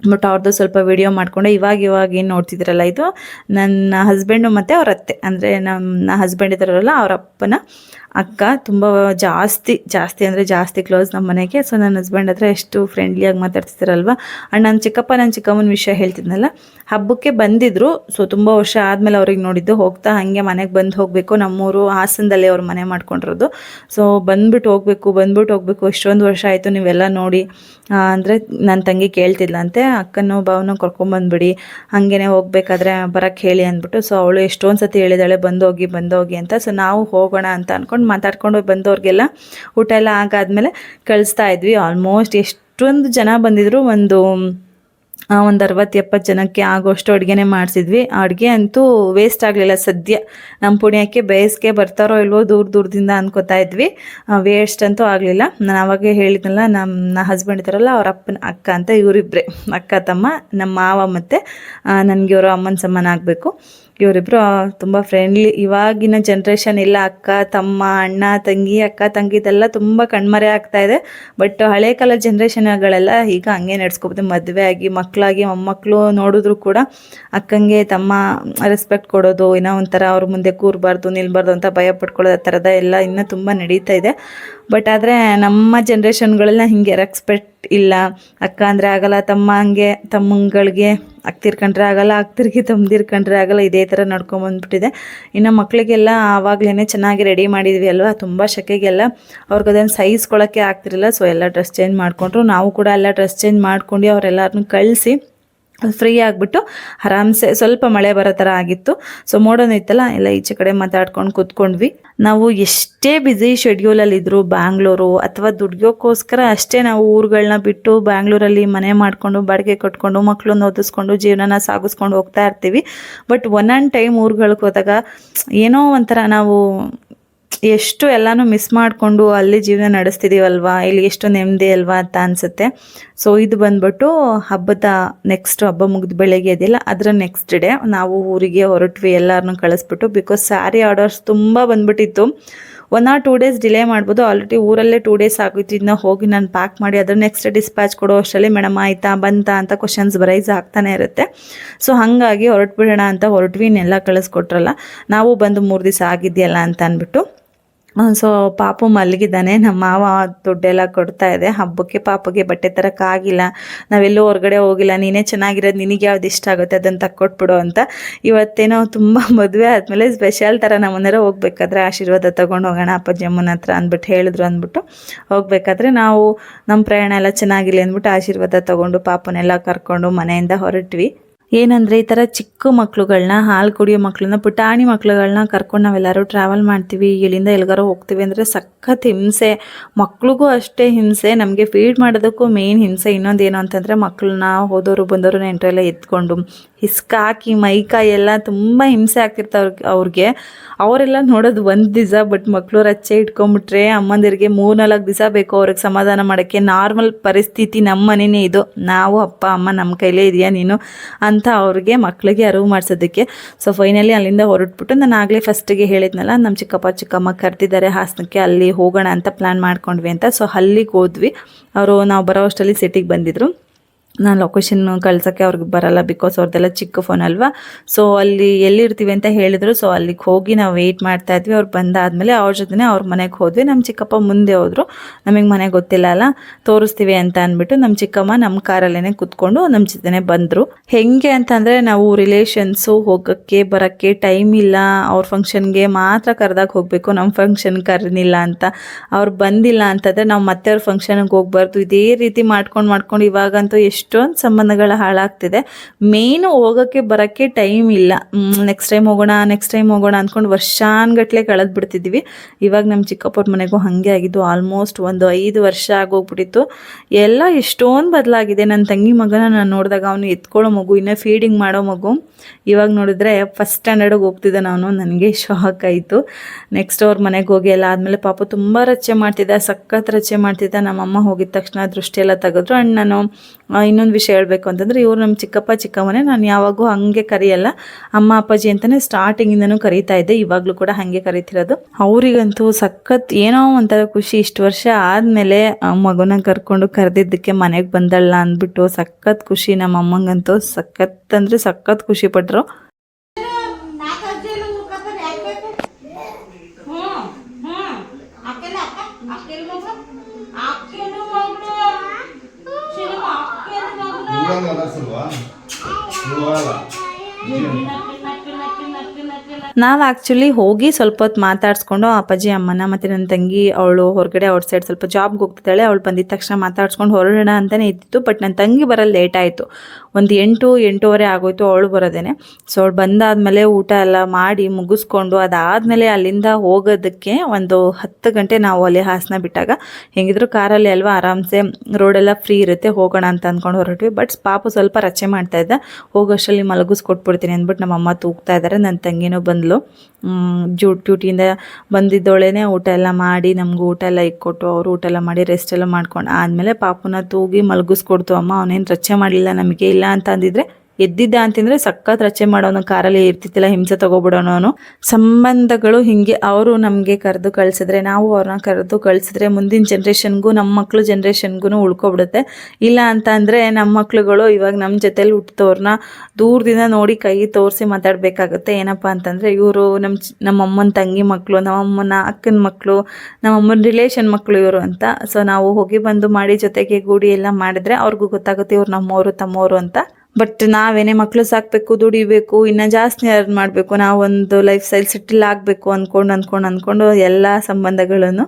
[SPEAKER 1] ಬಟ್ ಅವ್ರದ್ದು ಸ್ವಲ್ಪ ವಿಡಿಯೋ ಮಾಡಿಕೊಂಡೆ. ಇವಾಗ ಇವಾಗ ಏನು ನೋಡ್ತಿದ್ರಲ್ಲ ಇದು? ನನ್ನ ಹಸ್ಬೆಂಡು ಮತ್ತು ಅವ್ರ ಅತ್ತೆ. ಅಂದರೆ ನಮ್ಮ ಹಸ್ಬೆಂಡ್ ಇದ್ದಾರಲ್ಲ, ಅವ್ರ ಅಪ್ಪನ ಅಕ್ಕ ತುಂಬ ಜಾಸ್ತಿ ಜಾಸ್ತಿ ಅಂದರೆ ಜಾಸ್ತಿ ಕ್ಲೋಸ್ ನಮ್ಮ ಮನೆಗೆ. ಸೊ ನನ್ನ ಹಸ್ಬೆಂಡ್ ಹತ್ರ ಎಷ್ಟು ಫ್ರೆಂಡ್ಲಿಯಾಗಿ ಮಾತಾಡ್ತಿದ್ದಾರಲ್ವ ಆ್ಯಂಡ್ ನನ್ನ ಚಿಕ್ಕಪ್ಪ ನನ್ನ ಚಿಕ್ಕಮ್ಮನ ವಿಷಯ ಹೇಳ್ತಿದ್ನಲ್ಲ? ಹಬ್ಬಕ್ಕೆ ಬಂದಿದ್ರು. ಸೊ ತುಂಬ ವರ್ಷ ಆದಮೇಲೆ ಅವ್ರಿಗೆ ನೋಡಿದ್ದು. ಹೋಗ್ತಾ ಹಾಗೆ ಮನೆಗೆ ಬಂದು ಹೋಗಬೇಕು. ನಮ್ಮೂರು ಹಾಸನದಲ್ಲೇ ಅವ್ರು ಮನೆ ಮಾಡ್ಕೊಂಡಿರೋದು. ಸೊ ಬಂದ್ಬಿಟ್ಟು ಹೋಗಬೇಕು ಬಂದ್ಬಿಟ್ಟು ಹೋಗಬೇಕು. ಎಷ್ಟೊಂದು ವರ್ಷ ಆಯಿತು ನೀವೆಲ್ಲ ನೋಡಿ. ಅಂದರೆ ನನ್ನ ತಂಗಿ ಕೇಳ್ತಿದ್ಲಂತೆ. ಅಕ್ಕನೋ, ಭಾವನೋ ಕರ್ಕೊಂಬಂದ್ಬಿಡಿ ಹಾಗೇನೆ ಹೋಗಬೇಕಾದ್ರೆ ಬರಕ್ಕೆ ಹೇಳಿ ಅಂದ್ಬಿಟ್ಟು. ಸೊ ಅವಳು ಎಷ್ಟೊಂದು ಸತಿ ಹೇಳಿದಾಳೆ, ಬಂದೋಗಿ ಬಂದೋಗಿ ಅಂತ. ಸೊ ನಾವು ಹೋಗೋಣ ಅಂತ ಅಂದ್ಕೊಂಡು ಮಾತಾಡ್ಕೊಂಡು ಬಂದವ್ರಿಗೆಲ್ಲ ಊಟ ಎಲ್ಲ ಆಗಾದ್ಮೇಲೆ ಕಳಿಸ್ತಾ ಇದ್ವಿ. ಆಲ್ಮೋಸ್ಟ್ ಎಷ್ಟೊಂದು ಜನ ಬಂದಿದ್ರು. ಒಂದು ಒಂದು ಅರವತ್ತು ಎಪ್ಪತ್ತು ಜನಕ್ಕೆ ಆಗೋಷ್ಟು ಅಡುಗೆನೆ ಮಾಡಿಸಿದ್ವಿ. ಅಡುಗೆ ಅಂತೂ ವೇಸ್ಟ್ ಆಗಲಿಲ್ಲ. ಸದ್ಯ ನಮ್ಮ ಪುಣ್ಯಕ್ಕೆ ಬೇಯಿಸ್ಕೆ ಬರ್ತಾರೋ ಇಲ್ವೋ ದೂರ ದೂರದಿಂದ ಅನ್ಕೋತಾ ಇದ್ವಿ. ವೇಸ್ಟ್ ಅಂತೂ ಆಗಲಿಲ್ಲ. ನಾನು ಅವಾಗೇ ಹೇಳಿದ್ನಲ್ಲ ನಮ್ಮ ಹಸ್ಬೆಂಡ್ ಇದ್ದಾರಲ್ಲ, ಅವ್ರ ಅಪ್ಪನ ಅಕ್ಕ ಅಂತ ಇವರಿಬ್ಬರೇ ಅಕ್ಕ, ತಮ್ಮ ನಮ್ಮ ಮಾವ ಮತ್ತು ನನಗೆ ಇವರು ಅಮ್ಮನ ಸಮ್ಮನ ಆಗಬೇಕು. ಇವರಿಬ್ಬರು ತುಂಬ ಫ್ರೆಂಡ್ಲಿ ಇವಾಗಿನ ಜನ್ರೇಷನ್ ಇಲ್ಲ, ಅಕ್ಕ, ತಮ್ಮ, ಅಣ್ಣ, ತಂಗಿ, ಅಕ್ಕ ತಂಗಿದೆಲ್ಲ ತುಂಬ ಕಣ್ಮರೆ ಆಗ್ತಾ ಇದೆ. ಬಟ್ ಹಳೆ ಕಾಲ ಜನ್ರೇಷನ್ಗಳೆಲ್ಲ ಈಗ ಹಂಗೆ ನಡ್ಸ್ಕೊಬೋದು. ಮದುವೆ ಆಗಿ ಮಕ್ಕಳಾಗಿ ಮೊಮ್ಮಕ್ಕಳು ನೋಡಿದ್ರು ಕೂಡ ಅಕ್ಕಂಗೆ ತಮ್ಮ ರೆಸ್ಪೆಕ್ಟ್ ಕೊಡೋದು ಏನೋ ಒಂಥರ ಅವ್ರ ಮುಂದೆ ಕೂರಬಾರ್ದು, ನಿಲ್ಬಾರ್ದು ಅಂತ ಭಯ ಪಡ್ಕೊಳ್ಳೋದು ಆ ಥರದ ಎಲ್ಲ ಇನ್ನೂ ತುಂಬ ನಡೀತಾ ಇದೆ. ಬಟ್ ಆದರೆ ನಮ್ಮ ಜನ್ರೇಷನ್ಗಳೆಲ್ಲ ಹಿಂಗೆ ರೆಸ್ಪೆಕ್ಟ್ ಇಲ್ಲ. ಅಕ್ಕ ಅಂದರೆ ಆಗಲ್ಲ, ತಮ್ಮ ಹಂಗೆ, ತಮ್ಮಗಳಿಗೆ ಅಕ್ತಿರ್ಕೊಂಡ್ರೆ ಆಗಲ್ಲ, ಆಗ್ತಿರ್ಗಿ ತಮ್ಮದಿರ್ಕೊಂಡ್ರೆ ಆಗಲ್ಲ, ಇದೇ ಥರ ನಡ್ಕೊಂಬಂದ್ಬಿಟ್ಟಿದೆ ಇನ್ನು ಮಕ್ಕಳಿಗೆಲ್ಲ ಆವಾಗಲೇ ಚೆನ್ನಾಗಿ ರೆಡಿ ಮಾಡಿದ್ವಿ ಅಲ್ವಾ? ತುಂಬ ಶೆಕೆಗೆಲ್ಲ ಅವ್ರಿಗೆ ಅದನ್ನು ಸಹಿಸ್ಕೊಳ್ಳೋಕ್ಕೆ ಆಗ್ತಿರಲಿಲ್ಲ ಸೊ ಎಲ್ಲ ಡ್ರೆಸ್ ಚೇಂಜ್ ಮಾಡಿಕೊಂಡ್ರು. ನಾವು ಕೂಡ ಎಲ್ಲ ಡ್ರೆಸ್ ಚೇಂಜ್ ಮಾಡ್ಕೊಂಡು ಅವರೆಲ್ಲರನ್ನೂ ಕಳಿಸಿ ಫ್ರೀ ಆಗಿಬಿಟ್ಟು ಆರಾಮ್ಸೆ ಸ್ವಲ್ಪ ಮಳೆ ಬರೋ ಥರ ಆಗಿತ್ತು. ಸೊ ಮೋಡನೂ ಇತ್ತಲ್ಲ, ಎಲ್ಲ ಈಚೆ ಕಡೆ ಮಾತಾಡ್ಕೊಂಡು ಕೂತ್ಕೊಂಡ್ವಿ. ನಾವು ಎಷ್ಟೇ ಬ್ಯುಸಿ ಶೆಡ್ಯೂಲಲ್ಲಿ ಇದ್ದರು ಬ್ಯಾಂಗ್ಳೂರು ಅಥವಾ ದುಡ್ಗೋಕ್ಕೋಸ್ಕರ ಅಷ್ಟೇ ನಾವು ಊರುಗಳನ್ನ ಬಿಟ್ಟು ಬ್ಯಾಂಗ್ಳೂರಲ್ಲಿ ಮನೆ ಮಾಡಿಕೊಂಡು, ಬಾಡಿಗೆ ಕಟ್ಕೊಂಡು ಮಕ್ಕಳನ್ನ ಓದಿಸ್ಕೊಂಡು, ಜೀವನನ ಸಾಗಿಸ್ಕೊಂಡು ಹೋಗ್ತಾ ಇರ್ತೀವಿ. ಬಟ್ ಒನ್ ಆ್ಯಂಡ್ ಟೈಮ್ ಊರುಗಳಿಗೆ ಹೋದಾಗ ಏನೋ ಒಂಥರ ನಾವು ಎಷ್ಟು ಎಲ್ಲನೂ ಮಿಸ್ ಮಾಡಿಕೊಂಡು ಅಲ್ಲಿ ಜೀವನ ನಡೆಸ್ತಿದ್ದೀವಲ್ವಾ ಇಲ್ಲಿ ಎಷ್ಟು ನೆಮ್ಮದಿ ಅಲ್ವಾ ಅಂತ ಅನ್ಸುತ್ತೆ. ಸೊ ಇದು ಬಂದ್ಬಿಟ್ಟು ಹಬ್ಬದ ನೆಕ್ಸ್ಟ್ ಹಬ್ಬ ಮುಗಿದ ಬೆಳಗ್ಗೆ ಇದೆಯಲ್ಲ ಅದರ ನೆಕ್ಸ್ಟ್ ಡೇ ನಾವು ಊರಿಗೆ ಹೊರಟ್ವಿ ಎಲ್ಲರನ್ನೂ ಕಳಿಸ್ಬಿಟ್ಟು ಬಿಕಾಸ್ ಸ್ಯಾರಿ ಆರ್ಡರ್ಸ್ ತುಂಬ ಬಂದ್ಬಿಟ್ಟಿತ್ತು. One or two days delay ಮಾಡ್ಬೋದು. ಆಲ್ರೆಡಿ ಊರಲ್ಲೇ ಟೂ ಡೇಸ್ ಆಗೋಯ್ತು. ಇದನ್ನ ಹೋಗಿ ನಾನು ಪ್ಯಾಕ್ ಮಾಡಿ ಅದ್ರ ನೆಕ್ಸ್ಟ್ ಡಿಸ್ಪ್ಯಾಚ್ ಕೊಡೋ. ಅಷ್ಟರಲ್ಲಿ ಮೇಡಮ್ ಆಯಿತಾ? ಬಂತಾ? ಅಂತ ಕ್ವಶನ್ಸ್ ಬರೈಸ್ ಆಗ್ತಾನೆ ಇರುತ್ತೆ. ಸೊ ಹಾಗಾಗಿ ಹೊರಟ್ಬಿಡೋಣ ಅಂತ ಹೊರಟ್ವಿ. ಇನ್ನೆಲ್ಲ ಕಳಿಸ್ಕೊಟ್ರಲ್ಲ. ನಾವು ಬಂದು ಮೂರು ದಿವಸ ಆಗಿದೆಯಲ್ಲ ಅಂತ ಅಂದ್ಬಿಟ್ಟು. ಸೊ ಪಾಪು ಮಲಗಿದ್ದಾನೆ. ನಮ್ಮ ಮಾವ ದುಡ್ಡೆಲ್ಲ ಕೊಡ್ತಾ ಇದೆ. ಹಬ್ಬಕ್ಕೆ ಪಾಪಗೆ ಬಟ್ಟೆ ತರೋಕ್ಕಾಗಿಲ್ಲ ನಾವೆಲ್ಲೂ ಹೊರಗಡೆ ಹೋಗಿಲ್ಲ. ನೀನೇ ಚೆನ್ನಾಗಿರೋದು ನಿನಗೆ ಯಾವ್ದು ಇಷ್ಟ ಆಗುತ್ತೆ? ಅದನ್ನು ತಕ್ಕೊಟ್ಬಿಡು ಅಂತ. ಇವತ್ತೇನೋ ತುಂಬ ಮದುವೆ ಆದಮೇಲೆ ಸ್ಪೆಷಲ್ ಥರ ನಮ್ಮನೆಲ್ಲ ಹೋಗ್ಬೇಕಾದ್ರೆ ಆಶೀರ್ವಾದ ತೊಗೊಂಡು ಹೋಗೋಣ ಅಪ್ಪ ಅಮ್ಮನ ಹತ್ರ ಅಂದ್ಬಿಟ್ಟು ಹೇಳಿದ್ರು ಅಂದ್ಬಿಟ್ಟು ಹೋಗ್ಬೇಕಾದ್ರೆ ನಾವು ನಮ್ಮ ಪ್ರಯಾಣ ಎಲ್ಲ ಚೆನ್ನಾಗಿಲ್ಲ ಅಂದ್ಬಿಟ್ಟು ಆಶೀರ್ವಾದ ತೊಗೊಂಡು ಪಾಪನೆಲ್ಲ ಕರ್ಕೊಂಡು ಮನೆಯಿಂದ ಹೊರಟ್ವಿ. ಏನಂದರೆ ಈ ಥರ ಚಿಕ್ಕ ಮಕ್ಳುಗಳನ್ನ ಹಾಲು ಕುಡಿಯೋ ಮಕ್ಳನ್ನ, ಪುಟಾಣಿ ಮಕ್ಳುಗಳನ್ನ ಕರ್ಕೊಂಡು ನಾವೆಲ್ಲರೂ ಟ್ರಾವೆಲ್ ಮಾಡ್ತೀವಿ. ಇಲ್ಲಿಂದ ಎಲ್ಗಾರೋ ಹೋಗ್ತೀವಿ ಅಂದರೆ ಸಖತ್ ಹಿಂಸೆ. ಮಕ್ಳಿಗೂ ಅಷ್ಟೇ ಹಿಂಸೆ. ನಮಗೆ ಫೀಡ್ ಮಾಡೋದಕ್ಕೂ ಮೇನ್ ಹಿಂಸೆ. ಇನ್ನೊಂದು ಏನು ಅಂತಂದರೆ ಮಕ್ಕಳನ್ನ ಹೋದವರು ಬಂದವರು ನೆಂಟರೆಲ್ಲ ಎತ್ಕೊಂಡು, ಹಿಸ್ಕಾಕಿ, ಮೈಕಾಯಿ ಎಲ್ಲ ತುಂಬ ಹಿಂಸೆ ಆಗ್ತಿರ್ತಾವ ಅವ್ರಿಗೆ ಅವರೆಲ್ಲ ನೋಡೋದು ಒಂದು ದಿವಸ ಬಟ್ ಮಕ್ಕಳು ರಚ್ಚೆ ಇಟ್ಕೊಂಬಿಟ್ರೆ ಅಮ್ಮಂದಿರಿಗೆ ಮೂರು ನಾಲ್ಕು ದಿವಸ ಬೇಕು ಅವ್ರಿಗೆ ಸಮಾಧಾನ ಮಾಡೋಕ್ಕೆ. ನಾರ್ಮಲ್ ಪರಿಸ್ಥಿತಿ ನಮ್ಮ ಮನೆಯೇ ಇದು. ನಾವು ಅಪ್ಪ, ಅಮ್ಮ ನಮ್ಮ ಕೈಲೇ ಇದೆಯಾ ನೀನು? ಅವ್ರಿಗೆ ಮಕ್ಕಳಿಗೆ ಅರಿವು ಮಾಡಿಸೋದಕ್ಕೆ. ಸೊ ಫೈನಲಿ ಅಲ್ಲಿಂದ ಹೊರಟ್ಬಿಟ್ಟು ನಾನು ಆಗಲೇ ಫಸ್ಟಿಗೆ ಹೇಳಿದ್ನಲ್ಲ ನಮ್ಮ ಚಿಕ್ಕಪ್ಪ ಚಿಕ್ಕಮ್ಮ ಕರೆದಿದ್ದಾರೆ ಹಾಸನಕ್ಕೆ, ಅಲ್ಲಿ ಹೋಗೋಣ ಅಂತ ಪ್ಲ್ಯಾನ್ ಮಾಡ್ಕೊಂಡ್ವಿ ಅಂತ. ಸೊ ಅಲ್ಲಿಗೆ ಹೋದ್ವಿ. ಅವರು, ನಾವು ಬರೋ ಅಷ್ಟರಲ್ಲಿ ಸಿಟಿಗೆ ಬಂದಿದ್ರು. ನಾನು ಲೊಕೇಶನ್ ಕಳ್ಸೋಕ್ಕೆ ಅವ್ರಿಗೆ ಬರಲ್ಲ ಬಿಕಾಸ್ ಅವ್ರದ್ದೆಲ್ಲ ಚಿಕ್ಕ ಫೋನ್ ಅಲ್ವಾ? ಸೊ ಅಲ್ಲಿ ಎಲ್ಲಿರ್ತೀವಿ ಅಂತ ಹೇಳಿದ್ರು. ಸೊ ಅಲ್ಲಿಗೆ ಹೋಗಿ ನಾವು ವೆಯ್ಟ್ ಮಾಡ್ತಾ ಇದ್ವಿ. ಅವ್ರು ಬಂದಾದಮೇಲೆ ಅವ್ರ ಜೊತೆ ಅವ್ರ ಮನೆಗೆ ಹೋದ್ವಿ. ನಮ್ಮ ಚಿಕ್ಕಪ್ಪ ಮುಂದೆ ಹೋದ್ರು. ನಮಗೆ ಮನೆ ಗೊತ್ತಿಲ್ಲ ಅಲ್ಲ? ತೋರಿಸ್ತೀವಿ ಅಂತ ಅಂದ್ಬಿಟ್ಟು ನಮ್ಮ ಚಿಕ್ಕಮ್ಮ ನಮ್ಮ ಕಾರಲ್ಲೇ ಕುತ್ಕೊಂಡು ನಮ್ಮ ಜೊತೆನೇ ಬಂದರು. ಹೆಂಗೆ ಅಂತಂದರೆ ನಾವು ರಿಲೇಷನ್ಸು ಹೋಗೋಕ್ಕೆ, ಬರೋಕ್ಕೆ ಟೈಮ್ ಇಲ್ಲ. ಅವ್ರ ಫಂಕ್ಷನ್ಗೆ ಮಾತ್ರ ಕರೆದಾಗ ಹೋಗಬೇಕು. ನಮ್ಮ ಫಂಕ್ಷನ್ ಕರೆನಿಲ್ಲ ಅಂತ. ಅವ್ರು ಬಂದಿಲ್ಲ ಅಂತಂದರೆ ನಾವು ಮತ್ತೆ ಅವ್ರ ಫಂಕ್ಷನ್ಗೆ ಹೋಗ್ಬಾರ್ದು. ಇದೇ ರೀತಿ ಮಾಡ್ಕೊಂಡು ಮಾಡ್ಕೊಂಡು ಇವಾಗಂತೂ ಎಷ್ಟೊಂದು ಸಂಬಂಧಗಳು ಹಾಳಾಗ್ತಿದೆ. ಮೇನ್ ಹೋಗೋಕ್ಕೆ ಬರೋಕ್ಕೆ ಟೈಮ್ ಇಲ್ಲ. ನೆಕ್ಸ್ಟ್ ಟೈಮ್ ಹೋಗೋಣ ನೆಕ್ಸ್ಟ್ ಟೈಮ್ ಹೋಗೋಣ ಅಂದ್ಕೊಂಡು ವರ್ಷಾನ್ಗಟ್ಲೆ ಕಳೆದು ಬಿಡ್ತಿದ್ವಿ ಇವಾಗ ನಮ್ಮ ಚಿಕ್ಕಪ್ಪವ್ರ ಮನೆಗೂ ಹಾಗೆ ಆಗಿದ್ದು. ಆಲ್ಮೋಸ್ಟ್ ಒಂದು ಐದು ವರ್ಷ ಆಗೋಗ್ಬಿಟ್ಟಿತ್ತು. ಎಲ್ಲ ಎಷ್ಟೊಂದು ಬದಲಾಗಿದೆ. ನನ್ನ ತಂಗಿ ಮಗನ ನಾನು ನೋಡಿದಾಗ ಅವನು ಎತ್ಕೊಳ್ಳೋ ಮಗು, ಇನ್ನೂ ಫೀಡಿಂಗ್ ಮಾಡೋ ಮಗು. ಇವಾಗ ನೋಡಿದ್ರೆ ಫಸ್ಟ್ ಸ್ಟ್ಯಾಂಡರ್ಡ್ಗೆ ಹೋಗ್ತಿದ್ದೆ ನಾನು ನನಗೆ ಶಾಕ್ ಆಯಿತು. ನೆಕ್ಸ್ಟ್ ಅವ್ರ ಮನೆಗೆ ಹೋಗಿ ಎಲ್ಲ ಆದಮೇಲೆ ಪಾಪ ತುಂಬ ರಚೆ ಮಾಡ್ತಿದ್ದ, ಸಖತ್ ರಚೆ ಮಾಡ್ತಿದ್ದ. ನಮ್ಮಮ್ಮ ಹೋಗಿದ ತಕ್ಷಣ ದೃಷ್ಟಿಯೆಲ್ಲ ತೆಗೆದ್ರು. ಆ್ಯಂಡ್ ನಾನು ಇನ್ನೊಂದು ವಿಷಯ ಹೇಳಬೇಕು ಅಂತಂದರೆ, ಇವರು ನಮ್ಮ ಚಿಕ್ಕಪ್ಪ, ಚಿಕ್ಕಮ್ಮನೇ ನಾನು ಯಾವಾಗೂ ಹಾಗೆ ಕರೆಯಲ್ಲ. ಅಮ್ಮ, ಅಪ್ಪಾಜಿ ಅಂತಲೇ ಸ್ಟಾರ್ಟಿಂಗಿಂದನೂ ಕರೀತಾ ಇದ್ದೆ, ಇವಾಗಲೂ ಕೂಡ ಹಾಗೆ ಕರಿತಿರೋದು. ಅವರಿಗಂತೂ ಸಖತ್ ಏನೋ ಒಂಥರ ಖುಷಿ ಇಷ್ಟು ವರ್ಷ ಆದಮೇಲೆ ಮಗುನ ಕರ್ಕೊಂಡು ಕರೆದಿದ್ದಕ್ಕೆ ಮನೆಗೆ ಬಂದಲ್ಲ ಅಂದ್ಬಿಟ್ಟು ಸಖತ್ ಖುಷಿ ನಮ್ಮ ಅಮ್ಮಂಗಂತೂ. ಸಖತ್ ಅಂದರೆ ಸಖತ್ ಖುಷಿ ಪಟ್ಟರು
[SPEAKER 2] ಇವಾಗ ಅನಿಸಲ್ವಾ ಇವಾಗ
[SPEAKER 1] ನಾವು ಆ್ಯಕ್ಚುಲಿ ಹೋಗಿ ಸ್ವಲ್ಪ ಹೊತ್ತು ಮಾತಾಡಿಸ್ಕೊಂಡು ಅಪ್ಪಾಜಿ, ಅಮ್ಮನ ಮತ್ತು ನನ್ನ ತಂಗಿ, ಅವಳು ಹೊರಗಡೆ ಔಟ್ ಸೈಡ್ ಸ್ವಲ್ಪ ಜಾಬ್ಗೆ ಹೋಗ್ತಿದ್ದಾಳೆ, ಅವಳು ಬಂದಿದ್ದ ತಕ್ಷಣ ಮಾತಾಡ್ಸ್ಕೊಂಡು ಹೊರಡೋಣ ಅಂತಲೇ ಇದ್ದಿತ್ತು ಬಟ್ ನನ್ನ ತಂಗಿ ಬರೋದು ಲೇಟ್ ಆಯಿತು. ಒಂದು ಎಂಟು, ಎಂಟೂವರೆ ಆಗೋಯ್ತು ಅವಳು ಬರೋದೇನೆ. ಸೊ ಅವಳು ಬಂದಾದಮೇಲೆ ಊಟ ಎಲ್ಲ ಮಾಡಿ ಮುಗಿಸ್ಕೊಂಡು ಅದಾದಮೇಲೆ ಅಲ್ಲಿಂದ ಹೋಗೋದಕ್ಕೆ ಒಂದು ಹತ್ತು ಗಂಟೆ ನಾವು ಅಲ್ಲಿ ಹಾಸನ ಬಿಟ್ಟಾಗ, ಹೆಂಗಿದ್ರು ಕಾರಲ್ಲಿ ಅಲ್ವಾ ಆರಾಮ್ಸೆ ರೋಡೆಲ್ಲ ಫ್ರೀ ಇರುತ್ತೆ, ಹೋಗೋಣ ಅಂತ ಅಂದ್ಕೊಂಡು ಹೊರಟ್ವಿ. ಬಟ್ ಪಾಪು ಸ್ವಲ್ಪ ರಚೆ ಮಾಡ್ತಾ ಇದ್ದ, ಹೋಗೋಷ್ಟರಲ್ಲಿ ಮಲಗಿಸ್ಕೊಟ್ಬಿಡ್ತೀನಿ ಅಂದ್ಬಿಟ್ಟು ನಮ್ಮ ಅಮ್ಮ ತೂಗ್ತಾ ಇದ್ದಾರೆ ನನ್ನ ತಂಗಿನೂ ಬಂದ್ಲು ಜೂ ಡ್ಯೂಟಿಯಿಂದ ಬಂದಿದ್ದೊಳೇನೆ ಊಟ ಎಲ್ಲ ಮಾಡಿ ನಮ್ಗೆ ಊಟ ಎಲ್ಲ ಇಕ್ಕೊಟ್ಟು ಅವರು ಊಟ ಎಲ್ಲ ಮಾಡಿ ರೆಸ್ಟ್ ಎಲ್ಲ ಮಾಡ್ಕೊಂಡು ಆದಮೇಲೆ ಪಾಪುನ ತೂಗಿ ಮಲಗಿಸ್ಕೊಡ್ತು. ಅಮ್ಮ, ಅವನೇನು ರಚೆ ಮಾಡಲಿಲ್ಲ ನಮಗೆ, ಇಲ್ಲ ಅಂತ ಅಂದಿದ್ರೆ ಎದ್ದಿದ್ದ ಅಂತಂದ್ರೆ ಸಖತ್ ರಚೆ ಮಾಡೋನು, ಕಾರಲ್ಲಿ ಇರ್ತಿತ್ತಿಲ್ಲ ಹಿಂಸೆ ತಗೋಬಿಡೋನು ಸಂಬಂಧಗಳು ಹಿಂಗೆ ಅವರು ನಮಗೆ ಕರೆದು ಕಳಿಸಿದ್ರೆ, ನಾವು ಅವ್ರನ್ನ ಕರೆದು ಕಳ್ಸಿದ್ರೆ ಮುಂದಿನ ಜನ್ರೇಷನ್ಗೂ ನಮ್ಮ ಮಕ್ಕಳು ಜನ್ರೇಷನ್ಗೂ ಉಳ್ಕೊಬಿಡುತ್ತೆ. ಇಲ್ಲ ಅಂತ ನಮ್ಮ ಮಕ್ಳುಗಳು ಇವಾಗ ನಮ್ಮ ಜೊತೆಲಿ ಹುಟ್ಟಿದವ್ರನ್ನ ದೂರದಿಂದ ನೋಡಿ ಕೈ ತೋರಿಸಿ ಮಾತಾಡಬೇಕಾಗುತ್ತೆ. ಏನಪ್ಪ ಅಂತಂದರೆ ಇವರು ನಮ್ಮ ನಮ್ಮಮ್ಮನ ತಂಗಿ ಮಕ್ಕಳು ನಮ್ಮಮ್ಮನ ಅಕ್ಕನ ಮಕ್ಕಳು ನಮ್ಮಮ್ಮನ ರಿಲೇಷನ್ ಮಕ್ಕಳು ಇವರು ಅಂತ. ಸೊ ನಾವು ಹೋಗಿ ಬಂದು ಮಾಡಿ ಜೊತೆಗೆ ಗೂಡಿ ಎಲ್ಲ ಮಾಡಿದ್ರೆ ಅವ್ರಿಗೂ ಗೊತ್ತಾಗುತ್ತೆ ಇವ್ರು ನಮ್ಮವರು ತಮ್ಮವರು ಅಂತ. ಬಟ್ ನಾವೇನೇ ಮಕ್ಕಳು ಸಾಕಬೇಕು, ದುಡಿಬೇಕು, ಇನ್ನು ಜಾಸ್ತಿ ಅರ್ನ್ ಮಾಡಬೇಕು ನಾವೊಂದು ಲೈಫ್ ಸ್ಟೈಲ್ ಸೆಟಲ್ ಆಗಬೇಕು ಅಂದ್ಕೊಂಡು ಅಂದ್ಕೊಂಡು ಅಂದ್ಕೊಂಡು ಎಲ್ಲ ಸಂಬಂಧಗಳನ್ನು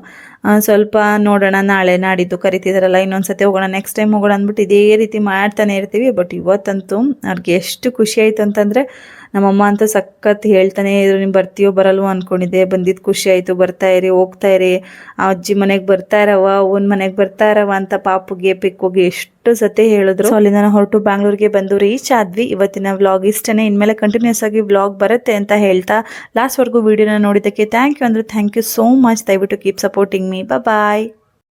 [SPEAKER 1] ಸ್ವಲ್ಪ ನೋಡೋಣ ನಾಳೆ ನಾಡಿದ್ದು ಕರಿತಿದಾರಲ್ಲ, ಇನ್ನೊಂದ್ಸತಿ ಹೋಗೋಣ ನೆಕ್ಸ್ಟ್ ಟೈಮ್ ಹೋಗೋಣ ಅಂದ್ಬಿಟ್ಟು ಇದೇ ರೀತಿ ಮಾಡ್ತಾನೆ ಇರ್ತೀವಿ. ಬಟ್ ಇವತ್ತಂತೂ ಅವ್ರಿಗೆ ಎಷ್ಟು ಖುಷಿ ಆಯ್ತು ಅಂತಂದರೆ ನಮ್ಮಮ್ಮ ಅಂತ ಸಖತ್ ಹೇಳ್ತಾನೆ ಇದ್ರು ನೀವು ಬರ್ತೀಯೋ ಬರಲ್ವೋ ಅಂದ್ಕೊಂಡಿದ್ದೆ ಬಂದಿದ್ದು ಖುಷಿ ಆಯಿತು. ಬರ್ತಾ ಇರಿ, ಹೋಗ್ತಾ ಇರಿ. ಆ ಅಜ್ಜಿ ಮನೆಗೆ ಬರ್ತಾ ಇರವ ಅವನ ಮನೆಗೆ ಬರ್ತಾ ಇರವ ಅಂತ ಪಾಪುಗೆ, ಪಿಕ್ಕೋಗಿ ಎಷ್ಟು ಸತಿ ಹೇಳಿದ್ರು. ಅಲ್ಲಿಂದ ನಾನು ಹೊರಟು ಬ್ಯಾಂಗ್ಳೂರಿಗೆ ಬಂದು ರೀಚ್ ಆದ್ವಿ ಇವತ್ತಿನ ವ್ಲಾಗ್ ಇಷ್ಟನೇ. ಇನ್ಮೇಲೆ ಕಂಟಿನ್ಯೂಸ್ ಆಗಿ ವ್ಲಾಗ್ ಬರುತ್ತೆ ಅಂತ ಹೇಳ್ತಾ ಲಾಸ್ಟ್ವರೆಗೂ ವಿಡಿಯೋನ ನೋಡಿದ್ದಕ್ಕೆ ಥ್ಯಾಂಕ್ ಯು ಅಂದರೆ ಥ್ಯಾಂಕ್ ಯು ಸೋ ಮಚ್ ದಯವಿಟ್ಟು ಕೀಪ್ ಸಪೋರ್ಟಿಂಗ್ ಮೀ ಬಾಯ್